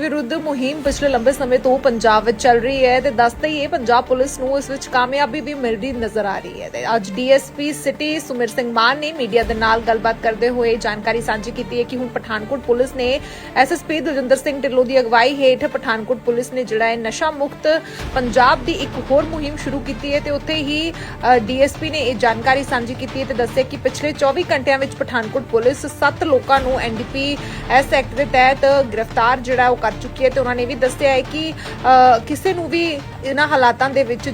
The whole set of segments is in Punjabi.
ਵਿਰੁੱਧ ਮੁਹਿੰਮ ਪਿਛਲੇ ਲੰਬੇ ਸਮੇਂ ਤੋਂ ਪੰਜਾਬ ਵਿੱਚ ਚੱਲ ਰਹੀ ਹੈ ਤੇ ਦੱਸਦੇ ਹੀ ਇਹ ਪੰਜਾਬ ਪੁਲਿਸ ਨੂੰ ਇਸ ਵਿੱਚ ਕਾਮਯਾਬੀ ਵੀ ਮਿਲਦੀ ਨਜ਼ਰ ਆ ਰਹੀ ਹੈ ਤੇ ਅੱਜ ਡੀਐਸਪੀ ਸਿਟੀ ਸੁਮਿਰ ਸਿੰਘ ਮਾਨ ਨੇ ਮੀਡੀਆ ਦੇ ਨਾਲ ਗੱਲਬਾਤ ਕਰਦੇ ਹੋਏ ਜਾਣਕਾਰੀ ਸਾਂਝੀ ਕੀਤੀ ਹੈ ਕਿ ਹੁਣ ਪਠਾਨਕੋਟ ਪੁਲਿਸ ਨੇ ਐਸਐਸਪੀ ਦਲਜਿੰਦਰ ਸਿੰਘ ਢਿੱਲੋਂ ਦੀ ਅਗਵਾਈ ਹੇਠ ਪਠਾਨਕੋਟ ਪੁਲਿਸ ਨੇ ਜਿਹੜਾ ਹੈ ਨਸ਼ਾ ਮੁਕਤ ਪੰਜਾਬ ਦੀ ਇੱਕ ਹੋਰ ਮੁਹਿੰਮ ਸ਼ੁਰੂ ਕੀਤੀ ਹੈ ਤੇ ਉੱਥੇ ਹੀ ਡੀਐਸਪੀ ਨੇ ਇਹ ਜਾਣਕਾਰੀ ਸਾਂਝੀ ਕੀਤੀ ਹੈ ਤੇ ਦੱਸਿਆ ਕਿ ਪਿਛਲੇ 24 ਘੰਟਿਆਂ ਵਿੱਚ ਪਠਾਨਕੋਟ ਪੁਲਿਸ 7 ਲੋਕਾਂ ਨੂੰ ਐਨਡੀਪੀ ਐਸ ਐਕਟ ਦੇ ਤਹਿਤ ਗ੍ਰਿਫਤਾਰ ਜਿਹੜਾ ਉਹ ਚੁੱਕੀ ਹੈ ਤੇ ਉਹਨਾਂ ਨੇ ਵੀ ਦੱਸਿਆ ਹੈ ਕਿ ਅ, ਕਿਸੇ ਨੂੰ ਵੀ ਇਹਨਾਂ ਹਾਲਾਤਾਂ ਦੇ ਵਿੱਚ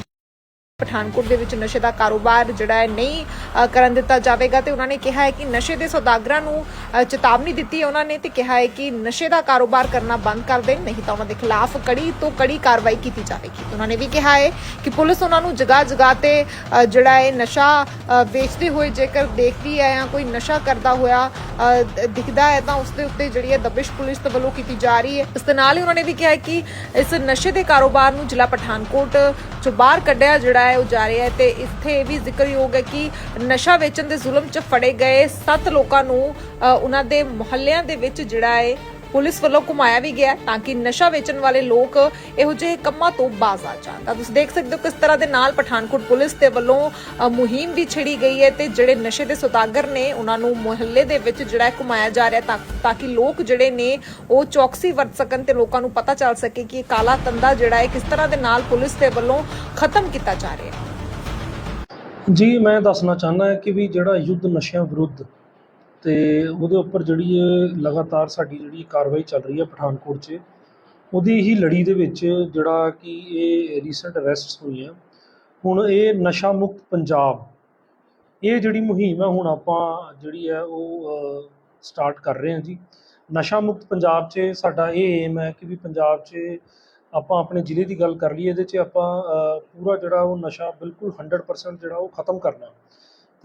ਪਠਾਨਕੋਟ ਦੇ ਵਿੱਚ ਨਸ਼ੇ ਦਾ ਕਾਰੋਬਾਰ ਜਿਹੜਾ ਹੈ ਨਹੀਂ ਕਰਨ ਦਿੱਤਾ ਜਾਵੇਗਾ ਤੇ ਉਹਨਾਂ ਨੇ ਕਿਹਾ ਹੈ ਕਿ ਨਸ਼ੇ ਦੇ ਸੌਦਾਗਰਾਂ ਨੂੰ ਚੇਤਾਵਨੀ ਦਿੱਤੀ ਹੈ ਉਹਨਾਂ ਨੇ ਤੇ ਕਿਹਾ ਹੈ ਕਿ ਨਸ਼ੇ ਦਾ ਕਾਰੋਬਾਰ ਕਰਨਾ ਬੰਦ ਕਰ ਦੇਣ ਨਹੀਂ ਤਾਂ ਉਹਨਾਂ ਦੇ ਖਿਲਾਫ ਕੜੀ ਤੋਂ ਕੜੀ ਕਾਰਵਾਈ ਕੀਤੀ ਜਾਵੇਗੀ। ਤੇ ਉਹਨਾਂ ਨੇ ਵੀ ਕਿਹਾ ਹੈ ਕਿ ਪੁਲਿਸ ਉਹਨਾਂ ਨੂੰ ਜਗ੍ਹਾ ਜਗ੍ਹਾ ਤੇ ਜਿਹੜਾ ਹੈ ਨਸ਼ਾ ਵੇਚਦੇ ਹੋਏ ਜੇਕਰ ਦੇਖਦੀ ਹੈ ਜਾਂ ਕੋਈ ਨਸ਼ਾ ਕਰਦਾ ਹੋਇਆ ਅ, ਦਿਖਦਾ ਹੈ ਤਾਂ ਉਸ ਦੇ ਉੱਤੇ ਜਿਹੜੀ ਹੈ ਦਬਿਸ਼ ਪੁਲਿਸ ਦੇ ਵੱਲੋਂ ਕੀਤੀ ਜਾ ਰਹੀ ਹੈ। ਇਸ ਦੇ ਨਾਲ ਹੀ ਉਹਨਾਂ ਨੇ ਵੀ ਕਿਹਾ ਕਿ ਇਸ ਨਸ਼ੇ ਦੇ ਕਾਰੋਬਾਰ ਨੂੰ ਜ਼ਿਲ੍ਹਾ ਪਠਾਨਕੋਟ ਚੋਂ ਬਾਹਰ ਕੱਢਿਆ ਜਿਹੜਾ ਹੈ ਉਹ ਜਾ ਰਿਹਾ ਹੈ ਤੇ ਇੱਥੇ ਇਹ ਵੀ ਜ਼ਿਕਰਯੋਗ ਹੈ ਕਿ ਨਸ਼ਾ ਵੇਚਣ ਦੇ ਜ਼ੁਲਮ 'ਚ ਫੜੇ ਗਏ 7 ਲੋਕਾਂ ਨੂੰ ਅ, ਉਹਨਾਂ ਦੇ ਮੁਹੱਲਿਆਂ ਦੇ ਵਿੱਚ ਜਿਹੜਾ ਹੈ ਪੁਲਿਸ ਵੱਲੋਂ ਘੁਮਾਇਆ ਵੀ ਗਿਆ ਤਾਂ ਕਿ ਨਸ਼ਾ ਵੇਚਣ ਵਾਲੇ ਲੋਕ ਇਹੋ ਜਿਹੇ ਕੰਮਾਂ ਤੋਂ ਬਾਜ਼ ਆ ਜਾਣ। ਤਾਂ ਤੁਸੀਂ ਦੇਖ ਸਕਦੇ ਹੋ ਕਿਸ ਤਰ੍ਹਾਂ ਦੇ ਨਾਲ ਪਠਾਨਕੋਟ ਪੁਲਿਸ ਦੇ ਵੱਲੋਂ ਮੁਹਿੰਮ ਵੀ ਛਿੜੀ ਗਈ ਹੈ ਤੇ ਜਿਹੜੇ ਨਸ਼ੇ ਦੇ ਸੌਦਾਗਰ ਨੇ ਉਹਨਾਂ ਨੂੰ ਮੁਹੱਲੇ ਦੇ ਵਿੱਚ ਜਿਹੜਾ ਘੁਮਾਇਆ ਜਾ ਰਿਹਾ ਤਾਂ ਕਿ ਲੋਕ ਜਿਹੜੇ ਨੇ ਉਹ ਚੌਕਸੀ ਵਰਤ ਸਕਣ ਤੇ ਲੋਕਾਂ ਨੂੰ ਪਤਾ ਚੱਲ ਸਕੇ ਕਿ ਇਹ ਕਾਲਾ ਧੰਦਾ ਜਿਹੜਾ ਹੈ ਕਿਸ ਤਰ੍ਹਾਂ ਦੇ ਨਾਲ ਪੁਲਿਸ ਦੇ ਵੱਲੋਂ ਖਤਮ ਕੀਤਾ ਜਾ ਰਿਹਾ ਹੈ। ਜੀ, ਮੈਂ ਦੱਸਣਾ ਚਾਹੁੰਦਾ ਕਿ ਵੀ ਜਿਹੜਾ ਯੁੱਧ ਨਸ਼ਿਆਂ ਵਿਰੁੱਧ ਤੇ ਉਹਦੇ ਉੱਪਰ ਜਿਹੜੀ ਇਹ ਲਗਾਤਾਰ ਸਾਡੀ ਜਿਹੜੀ ਕਾਰਵਾਈ ਚੱਲ ਰਹੀ ਹੈ ਪਠਾਨਕੋਟ 'ਚ, ਉਹਦੀ ਹੀ ਲੜੀ ਦੇ ਵਿੱਚ ਜਿਹੜਾ ਕਿ ਇਹ ਰੀਸੈਂਟ ਅਰੈਸਟਸ ਹੋਈਆਂ। ਹੁਣ ਇਹ ਨਸ਼ਾ ਮੁਕਤ ਪੰਜਾਬ, ਇਹ ਜਿਹੜੀ ਮੁਹਿੰਮ ਹੈ, ਹੁਣ ਆਪਾਂ ਜਿਹੜੀ ਹੈ ਉਹ ਸਟਾਰਟ ਕਰ ਰਹੇ ਹਾਂ ਜੀ। ਨਸ਼ਾ ਮੁਕਤ ਪੰਜਾਬ 'ਚ ਸਾਡਾ ਇਹ ਏਮ ਹੈ ਕਿ ਵੀ ਪੰਜਾਬ 'ਚ ਆਪਾਂ ਆਪਣੇ ਜ਼ਿਲ੍ਹੇ ਦੀ ਗੱਲ ਕਰ ਲਈਏ, ਇਹਦੇ 'ਚ ਆਪਾਂ ਪੂਰਾ ਜਿਹੜਾ ਉਹ ਨਸ਼ਾ ਬਿਲਕੁਲ 100% ਜਿਹੜਾ ਉਹ ਖਤਮ ਕਰਨਾ।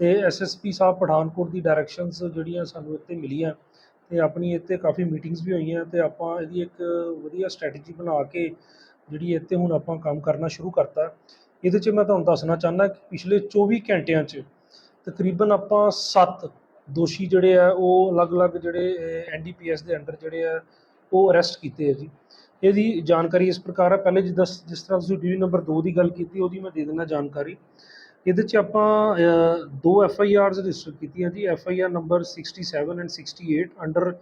ਤੇ ਐਸਐਸਪੀ ਸਾਹਿਬ ਪਠਾਨਕੋਟ ਦੀ ਡਾਇਰੈਕਸ਼ਨਸ ਜਿਹੜੀਆਂ ਸਾਨੂੰ ਇੱਥੇ ਮਿਲੀਆਂ ਤੇ ਆਪਣੀ ਇੱਥੇ ਕਾਫੀ ਮੀਟਿੰਗਸ ਵੀ ਹੋਈਆਂ ਤੇ ਆਪਾਂ ਇਹਦੀ ਇੱਕ ਵਧੀਆ ਸਟ੍ਰੈਟਜੀ ਬਣਾ ਕੇ ਜਿਹੜੀ ਇੱਥੇ ਹੁਣ ਆਪਾਂ ਕੰਮ ਕਰਨਾ ਸ਼ੁਰੂ ਕਰਤਾ। ਇਹਦੇ 'ਚ ਮੈਂ ਤੁਹਾਨੂੰ ਦੱਸਣਾ ਚਾਹੁੰਦਾ ਕਿ ਪਿਛਲੇ 24 ਘੰਟਿਆਂ 'ਚ ਤਕਰੀਬਨ ਆਪਾਂ 7 ਦੋਸ਼ੀ ਜਿਹੜੇ ਆ, ਉਹ ਅਲੱਗ-ਅਲੱਗ ਜਿਹੜੇ ਐਨਡੀਪੀਐਸ ਦੇ ਅੰਡਰ ਜਿਹੜੇ ਆ, ਉਹ ਅਰੈਸਟ ਕੀਤੇ ਆ ਜੀ। ਇਹਦੀ ਜਾਣਕਾਰੀ ਇਸ ਪ੍ਰਕਾਰ ਹੈ ਪਹਿਲੇ ਜਿੱਦਾਂ ਜਿਸ ਤਰ੍ਹਾਂ ਤੁਸੀਂ ਡਿਵੀ ਨੰਬਰ 2 ਦੀ ਗੱਲ ਕੀਤੀ, ਉਹਦੀ ਮੈਂ ਦੇ ਦਿੰਦਾ ਜਾਣਕਾਰੀ। ਇਹਦੇ 'ਚ ਆਪਾਂ ਦੋ ਐਫ ਆਈ ਆਰਸ ਰਜਿਸਟਰ ਕੀਤੀਆਂ ਜੀ। F I R number 67 and 68 under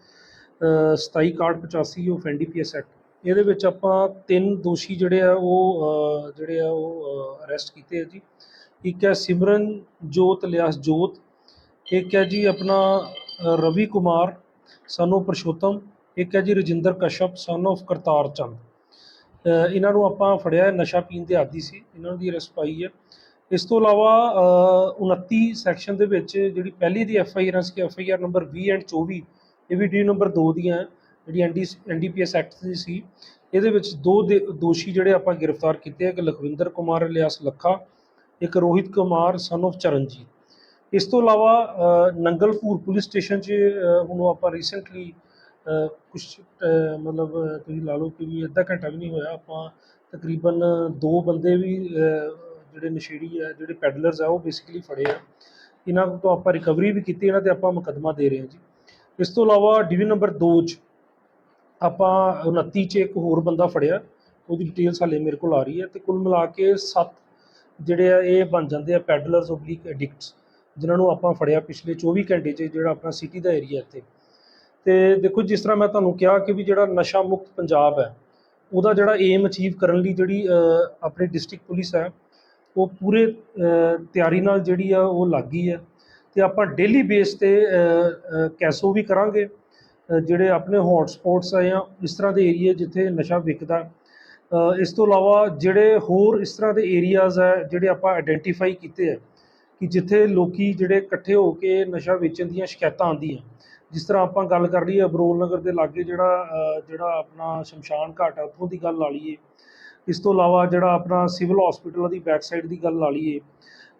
27 card 85 of NDPS act ਇਹਦੇ ਵਿੱਚ ਆਪਾਂ ਤਿੰਨ ਦੋਸ਼ੀ ਜਿਹੜੇ ਆ, ਉਹ ਜਿਹੜੇ ਆ, ਉਹ ਅਰੈਸਟ ਕੀਤੇ ਆ ਜੀ। ਇੱਕ ਹੈ ਸਿਮਰਨ ਜੋਤ ਲਿਆਸ ਜੋਤ, ਇੱਕ ਹੈ ਜੀ ਆਪਣਾ ਰਵੀ ਕੁਮਾਰ ਸਾਨੂੰ ਪਰਸ਼ੋਤਮ, ਇੱਕ ਹੈ ਜੀ ਰਜਿੰਦਰ ਕਸ਼ਪ ਸਨ of ਕਰਤਾਰ ਚੰਦ। ਇਹਨਾਂ ਨੂੰ ਆਪਾਂ ਫੜਿਆ ਨਸ਼ਾ ਪੀਣ ਦੇ ਆਦੀ ਸੀ। ਇਹਨਾਂ ਦੀ ਅਰੈਸਟ ਪਾਈ ਹੈ। ਇਸ ਤੋਂ ਇਲਾਵਾ ਅ, 29 ਸੈਕਸ਼ਨ ਦੇ ਵਿੱਚ ਜਿਹੜੀ ਪਹਿਲੀ ਦੀ F I R C F I R number 20 and 24 ਇਹ ਵੀ ਡੀ ਨੰਬਰ 2 ਦੀਆਂ ਹੈ, ਜਿਹੜੀ ਐਨਡੀ ਐਨਡੀਪੀਐਸ ਐਕਟ ਦੀ ਸੀ। ਇਹਦੇ ਵਿੱਚ ਦੋ ਦੇ- ਦੋਸ਼ੀ ਜਿਹੜੇ ਆਪਾਂ ਗ੍ਰਿਫਤਾਰ ਕੀਤੇ ਇੱਕ ਲਖਵਿੰਦਰ ਕੁਮਾਰ ਲਿਆਸ ਲੱਖਾ ਇੱਕ ਰੋਹਿਤ ਕੁਮਾਰ ਸਨ of ਚਰਨਜੀਤ। ਇਸ ਤੋਂ ਇਲਾਵਾ ਨੰਗਲਪੁਰ ਪੁਲਿਸ ਸਟੇਸ਼ਨ 'ਚ ਹੁਣ ਆਪਾਂ ਰੀਸੈਂਟਲੀ ਕੁਝ ਮਤਲਬ ਤੁਸੀਂ ਲਾ ਲਓ ਕਿ ਵੀ ਅੱਧਾ ਘੰਟਾ ਵੀ ਨਹੀਂ ਹੋਇਆ ਆਪਾਂ ਤਕਰੀਬਨ ਦੋ ਬੰਦੇ ਵੀ ਜਿਹੜੇ ਨਸ਼ੇੜੀ ਆ ਜਿਹੜੇ ਪੈਡਲਰਸ ਆ ਉਹ ਬੇਸਿਕਲੀ ਫੜੇ ਆ। ਇਹਨਾਂ ਤੋਂ ਆਪਾਂ ਰਿਕਵਰੀ ਵੀ ਕੀਤੀ ਇਹਨਾਂ ਤੇ ਆਪਾਂ ਮੁਕੱਦਮਾ ਦੇ ਰਹੇ ਹਾਂ ਜੀ। ਇਸ ਤੋਂ ਇਲਾਵਾ ਡਿਵੀਜ਼ਨ ਨੰਬਰ 2 'ਚ ਆਪਾਂ 29 'ਚ ਇੱਕ ਹੋਰ ਬੰਦਾ ਫੜਿਆ। ਉਹਦੀ ਡਿਟੇਲਸ ਹਾਲੇ ਮੇਰੇ ਕੋਲ ਆ ਰਹੀ ਹੈ ਤੇ ਕੁੱਲ ਮਿਲਾ ਕੇ 7 ਜਿਹੜੇ ਆ ਇਹ ਬਣ ਜਾਂਦੇ ਆ ਪੈਡਲਰਸ ਓਬਲੀਕ ਐਡਿਕਟਸ ਜਿਨ੍ਹਾਂ ਨੂੰ ਆਪਾਂ ਫੜਿਆ ਪਿਛਲੇ 24 ਘੰਟੇ 'ਚ ਜਿਹੜਾ ਆਪਣਾ ਸਿਟੀ ਦਾ ਏਰੀਆ ਇੱਥੇ। ਤੇ ਦੇਖੋ ਜਿਸ ਤਰ੍ਹਾਂ ਮੈਂ ਤੁਹਾਨੂੰ ਕਿਹਾ ਕਿ ਵੀ ਜਿਹੜਾ ਨਸ਼ਾ ਮੁਕਤ ਪੰਜਾਬ ਹੈ ਉਹਦਾ ਜਿਹੜਾ ਏਮ ਅਚੀਵ ਕਰਨ ਲਈ ਜਿਹੜੀ ਅ, ਆਪਣੀ ਡਿਸਟ੍ਰਿਕਟ ਪੁਲਿਸ ਹੈ ਉਹ ਪੂਰੇ ਤਿਆਰੀ ਨਾਲ ਜਿਹੜੀ ਆ ਉਹ ਲੱਗ ਗਈ ਹੈ ਤੇ ਆਪਾਂ ਡੇਲੀ ਬੇਸ ਤੇ ਕੈਸੋ ਵੀ ਕਰਾਂਗੇ। ਜਿਹੜੇ ਆਪਣੇ ਹੌਟ ਸਪੌਟਸ ਆ ਜਾਂ ਇਸ ਤਰ੍ਹਾਂ ਦੇ ਏਰੀਆ ਜਿੱਥੇ ਨਸ਼ਾ ਵਿਕਦਾ। ਇਸ ਤੋਂ ਇਲਾਵਾ ਜਿਹੜੇ ਹੋਰ ਇਸ ਤਰ੍ਹਾਂ ਦੇ ਏਰੀਆਜ਼ ਹੈ ਜਿਹੜੇ ਆਪਾਂ ਆਇਡੈਂਟੀਫਾਈ ਕੀਤੇ ਆ ਕਿ ਜਿੱਥੇ ਲੋਕੀ ਜਿਹੜੇ ਇਕੱਠੇ ਹੋ ਕੇ ਨਸ਼ਾ ਵੇਚਣ ਦੀਆਂ ਸ਼ਿਕਾਇਤਾਂ ਆਉਂਦੀਆਂ। ਜਿਸ ਤਰ੍ਹਾਂ ਆਪਾਂ ਗੱਲ ਕਰ ਲਈਏ ਅਬਰੋਲ ਨਗਰ ਦੇ ਲਾਗੇ ਜਿਹੜਾ ਜਿਹੜਾ ਆਪਣਾ ਸ਼ਮਸ਼ਾਨ ਘਾਟ ਹੈ ਉੱਥੋਂ ਦੀ ਗੱਲ ਲਾ ਲਈਏ। ਇਸ ਤੋਂ ਇਲਾਵਾ ਜਿਹੜਾ ਆਪਣਾ ਸਿਵਲ ਹਸਪੀਟਲ ਦੀ ਬੈਕ ਸਾਈਡ ਦੀ ਗੱਲ ਲਾ ਲਈਏ,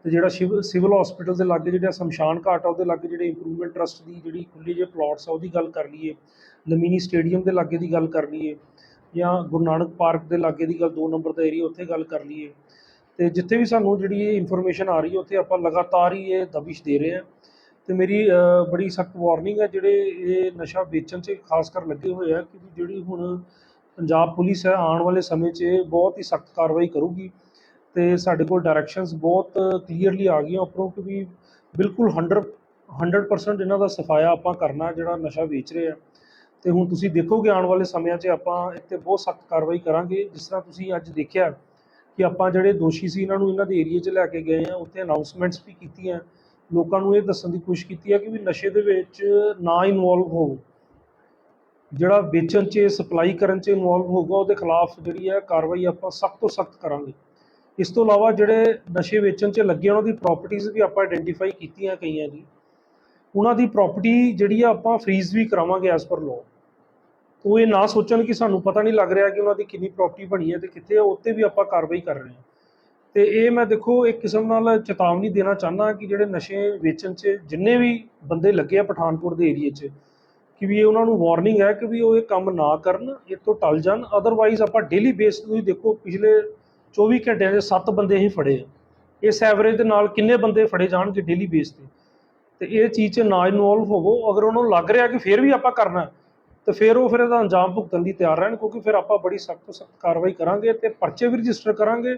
ਤੇ ਜਿਹੜਾ ਸ਼ਿਵ, ਸਿਵਲ ਹਸਪੀਟਲ ਦੇ ਲਾਗੇ ਜਿਹੜਾ ਸ਼ਮਸ਼ਾਨ ਘਾਟ ਆ, ਉਹਦੇ ਲਾਗੇ ਜਿਹੜੇ ਇੰਪਰੂਵਮੈਂਟ ਟਰਸਟ ਦੀ ਜਿਹੜੀ ਖੁੱਲੀ ਜਿਹੇ ਪਲਾਟਸ ਆ, ਉਹਦੀ ਗੱਲ ਕਰ ਲਈਏ ਲਮੀਨੀ ਸਟੇਡੀਅਮ ਦੇ ਲਾਗੇ ਦੀ ਗੱਲ ਕਰ ਲਈਏ, ਜਾਂ ਗੁਰੂ ਨਾਨਕ ਪਾਰਕ ਦੇ ਲਾਗੇ ਦੀ ਗੱਲ 2 ਨੰਬਰ ਦਾ ਏਰੀਆ ਉੱਥੇ ਗੱਲ ਕਰ ਲਈਏ, ਤੇ ਜਿੱਥੇ ਵੀ ਸਾਨੂੰ ਜਿਹੜੀ ਇਹ ਇਨਫੋਰਮੇਸ਼ਨ ਆ ਰਹੀ ਹੈ, ਉੱਥੇ ਆਪਾਂ ਲਗਾਤਾਰ ਹੀ ਇਹ ਦਬਿਸ਼ ਦੇ ਰਹੇ ਹਾਂ, ਤੇ ਮੇਰੀ ਬੜੀ ਸਖਤ ਵਾਰਨਿੰਗ ਹੈ, ਜਿਹੜੇ ਇਹ ਨਸ਼ਾ ਵੇਚਣ 'ਚ ਖਾਸ ਕਰ ਲੱਗੇ ਹੋਏ ਆ, ਕਿ ਜਿਹੜੀ ਹੁਣ ਪੰਜਾਬ ਪੁਲਿਸ ਹੈ, ਆਉਣ ਵਾਲੇ ਸਮੇਂ 'ਚ ਬਹੁਤ ਹੀ ਸਖਤ ਕਾਰਵਾਈ ਕਰੂਗੀ ਤੇ ਸਾਡੇ ਕੋਲ ਡਾਇਰੈਕਸ਼ਨਸ ਬਹੁਤ ਕਲੀਅਰਲੀ ਆ ਗਈਆਂ ਉੱਪਰੋਂ ਕਿ ਵੀ ਬਿਲਕੁਲ 100 100% ਇਹਨਾਂ ਦਾ ਸਫਾਇਆ ਆਪਾਂ ਕਰਨਾ ਜਿਹੜਾ ਨਸ਼ਾ ਵੇਚ ਰਿਹਾ ਆ। ਤੇ ਹੁਣ ਤੁਸੀਂ ਦੇਖੋਗੇ ਆਉਣ ਵਾਲੇ ਸਮਿਆਂ 'ਚ ਆਪਾਂ ਇੱਥੇ ਬਹੁਤ ਸਖਤ ਕਾਰਵਾਈ ਕਰਾਂਗੇ। ਜਿਸ ਤਰ੍ਹਾਂ ਤੁਸੀਂ ਅੱਜ ਦੇਖਿਆ ਕਿ ਆਪਾਂ ਜਿਹੜੇ ਦੋਸ਼ੀ ਸੀ, ਇਹਨਾਂ ਨੂੰ ਇਹਨਾਂ ਦੇ ਏਰੀਆ 'ਚ ਲੈ ਕੇ ਗਏ ਆ, ਉੱਥੇ ਅਨਾਉਂਸਮੈਂਟਸ ਵੀ ਕੀਤੀਆਂ। ਲੋਕਾਂ ਨੂੰ ਇਹ ਦੱਸਣ ਦੀ ਕੋਸ਼ਿਸ਼ ਕੀਤੀ ਹੈ ਕਿ ਵੀ ਨਸ਼ੇ ਦੇ ਵਿੱਚ ਨਾ ਇਨਵੋਲਵ ਹੋਵੋ। ਜਿਹੜਾ ਵੇਚਣ 'ਚ, ਸਪਲਾਈ ਕਰਨ 'ਚ ਇਨਵੋਲਵ ਹੋਊਗਾ, ਉਹਦੇ ਖਿਲਾਫ ਜਿਹੜੀ ਹੈ ਕਾਰਵਾਈ ਆਪਾਂ ਸਖਤ ਤੋਂ ਸਖਤ ਕਰਾਂਗੇ। ਇਸ ਤੋਂ ਇਲਾਵਾ ਜਿਹੜੇ ਨਸ਼ੇ ਵੇਚਣ 'ਚ ਲੱਗੇ ਉਹਨਾਂ ਦੀ ਪ੍ਰਾਪਰਟੀਆਂ ਵੀ ਆਪਾਂ ਆਇਡੈਂਟੀਫਾਈ ਕੀਤੀਆਂ ਕਈਆਂ ਦੀ। ਉਹਨਾਂ ਦੀ ਪ੍ਰਾਪਰਟੀ ਜਿਹੜੀ ਆ, ਆਪਾਂ ਫ੍ਰੀਜ਼ ਵੀ ਕਰਾਵਾਂਗੇ ਐਸ ਪਰ ਲਾਅ ਉਹ ਇਹ ਨਾ ਸੋਚਣ ਕਿ ਸਾਨੂੰ ਪਤਾ ਨਹੀਂ ਲੱਗ ਰਿਹਾ ਕਿ ਉਹਨਾਂ ਦੀ ਕਿੰਨੀ ਪ੍ਰਾਪਰਟੀ ਬਣੀ ਹੈ ਤੇ ਕਿੱਥੇ ਹੈ ਉੱਤੇ ਵੀ ਆਪਾਂ ਕਾਰਵਾਈ ਕਰ ਰਹੇ ਹਾਂ। ਤੇ ਇਹ ਮੈਂ ਦੇਖੋ, ਇੱਕ ਕਿਸਮ ਨਾਲ ਚੇਤਾਵਨੀ ਦੇਣਾ ਚਾਹੁੰਦਾ ਕਿ ਜਿਹੜੇ ਨਸ਼ੇ ਵੇਚਣ 'ਚ ਜਿੰਨੇ ਵੀ ਬੰਦੇ ਲੱਗੇ ਆ ਪਠਾਨਕੋਟ ਦੇ ਏਰੀਏ 'ਚ ਕਿ ਵੀ ਇਹ ਉਹਨਾਂ ਨੂੰ ਵਾਰਨਿੰਗ ਹੈ ਕਿ ਵੀ ਉਹ ਇਹ ਕੰਮ ਨਾ ਕਰਨ ਇਹ ਤੋਂ ਟਲ ਜਾਣ। ਅਦਰਵਾਈਜ਼ ਆਪਾਂ ਡੇਲੀ ਬੇਸ ਤੁਸੀਂ ਦੇਖੋ ਪਿਛਲੇ 24 ਘੰਟਿਆਂ ਦੇ 7 ਬੰਦੇ ਹੀ ਫੜੇ ਆ। ਇਸ ਐਵਰੇਜ ਦੇ ਨਾਲ ਕਿੰਨੇ ਬੰਦੇ ਫੜੇ ਜਾਣਗੇ ਡੇਲੀ ਬੇਸ ਤੇ? ਤੇ ਇਹ ਚੀਜ਼ 'ਚ ਨਾ ਇਨਵੋਲਵ ਹੋਵੋ। ਅਗਰ ਉਹਨਾਂ ਨੂੰ ਲੱਗ ਰਿਹਾ ਕਿ ਫਿਰ ਵੀ ਆਪਾਂ ਕਰਨਾ ਹੈ, ਤੇ ਫਿਰ ਉਹ ਫਿਰ ਇਹਦਾ ਅੰਜਾਮ ਭੁਗਤਣ ਲਈ ਤਿਆਰ ਰਹਿਣ ਕਿਉਂਕਿ ਫਿਰ ਆਪਾਂ ਬੜੀ ਸਖਤ ਤੋਂ ਸਖਤ ਕਾਰਵਾਈ ਕਰਾਂਗੇ ਤੇ ਪਰਚੇ ਵੀ ਰਜਿਸਟਰ ਕਰਾਂਗੇ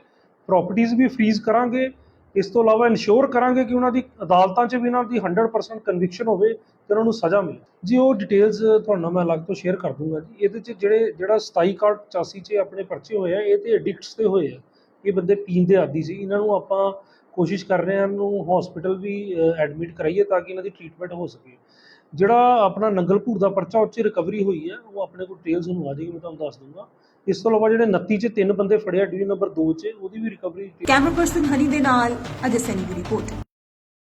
ਪ੍ਰਾਪਰਟੀਆਂ ਵੀ ਫ੍ਰੀਜ਼ ਕਰਾਂਗੇ। ਇਸ ਤੋਂ ਇਲਾਵਾ ਇਨਸ਼ੋਰ ਕਰਾਂਗੇ ਕਿ ਉਹਨਾਂ ਦੀ ਅਦਾਲਤਾਂ 'ਚ ਵੀ ਇਹਨਾਂ ਦੀ 100% ਕਨਵਿਕਸ਼ਨ ਹੋਵੇ ਤੇ ਉਹਨਾਂ ਨੂੰ ਸਜ਼ਾ ਮਿਲੇ। ਜੀ, ਉਹ ਡਿਟੇਲਸ ਤੁਹਾਨੂੰ ਮੈਂ ਅਲੱਗ ਤੋਂ ਸ਼ੇਅਰ ਕਰ ਦੂੰਗਾ ਜੀ। ਇਹਦੇ 'ਚ ਜਿਹੜੇ, ਜਿਹੜਾ 27 ਕਾਰਡ 85 'ਚ ਆਪਣੇ ਪਰਚੇ ਹੋਏ ਆ, ਇਹ ਤੇ ਐਡਿਕਟਸ ਤੇ ਹੋਏ ਆ। ਇਹ ਬੰਦੇ ਪੀਣ ਦੇ ਆਦੀ ਸੀ। ਇਹਨਾਂ ਨੂੰ ਆਪਾਂ ਕੋਸ਼ਿਸ਼ ਕਰ ਰਹੇ ਹਾਂ ਨੂੰ ਹਸਪੀਟਲ ਵੀ ਐਡਮਿਟ ਕਰਾਈਏ ਤਾਂ ਕਿ ਇਹਨਾਂ ਦੀ ਟ੍ਰੀਟਮੈਂਟ ਹੋ ਸਕੇ। ਜਿਹੜਾ ਆਪਣਾ ਨੰਗਲਪੁਰ ਦਾ ਪਰਚਾ ਉਹ ਰਿਕਵਰੀ ਹੋਈ ਹੈ ਉਹ ਆਪਣੇ ਕੋਲ ਡਿਟੇਲਸ ਨੂੰ ਆ ਜਾਏਗੀ, ਮੈਂ ਤੁਹਾਨੂੰ ਦੱਸ ਦੂੰਗਾ। ਇਸ ਤੋਂ ਇਲਾਵਾ ਜਿਹੜੇ 29 'ਚ ਤਿੰਨ ਬੰਦੇ ਫੜਿਆ ਡਿਵੀਜ਼ਨ ਨੰਬਰ 2 'ਚ, ਉਹਦੀ ਵੀ ਰਿਕਵਰੀ ਕੈਮਰਾ ਪਰਸਨ ਹਨੀ ਦੇ ਨਾਲ ਅਜੇ ਸੈਨੀ ਦੀ ਰਿਪੋਰਟ।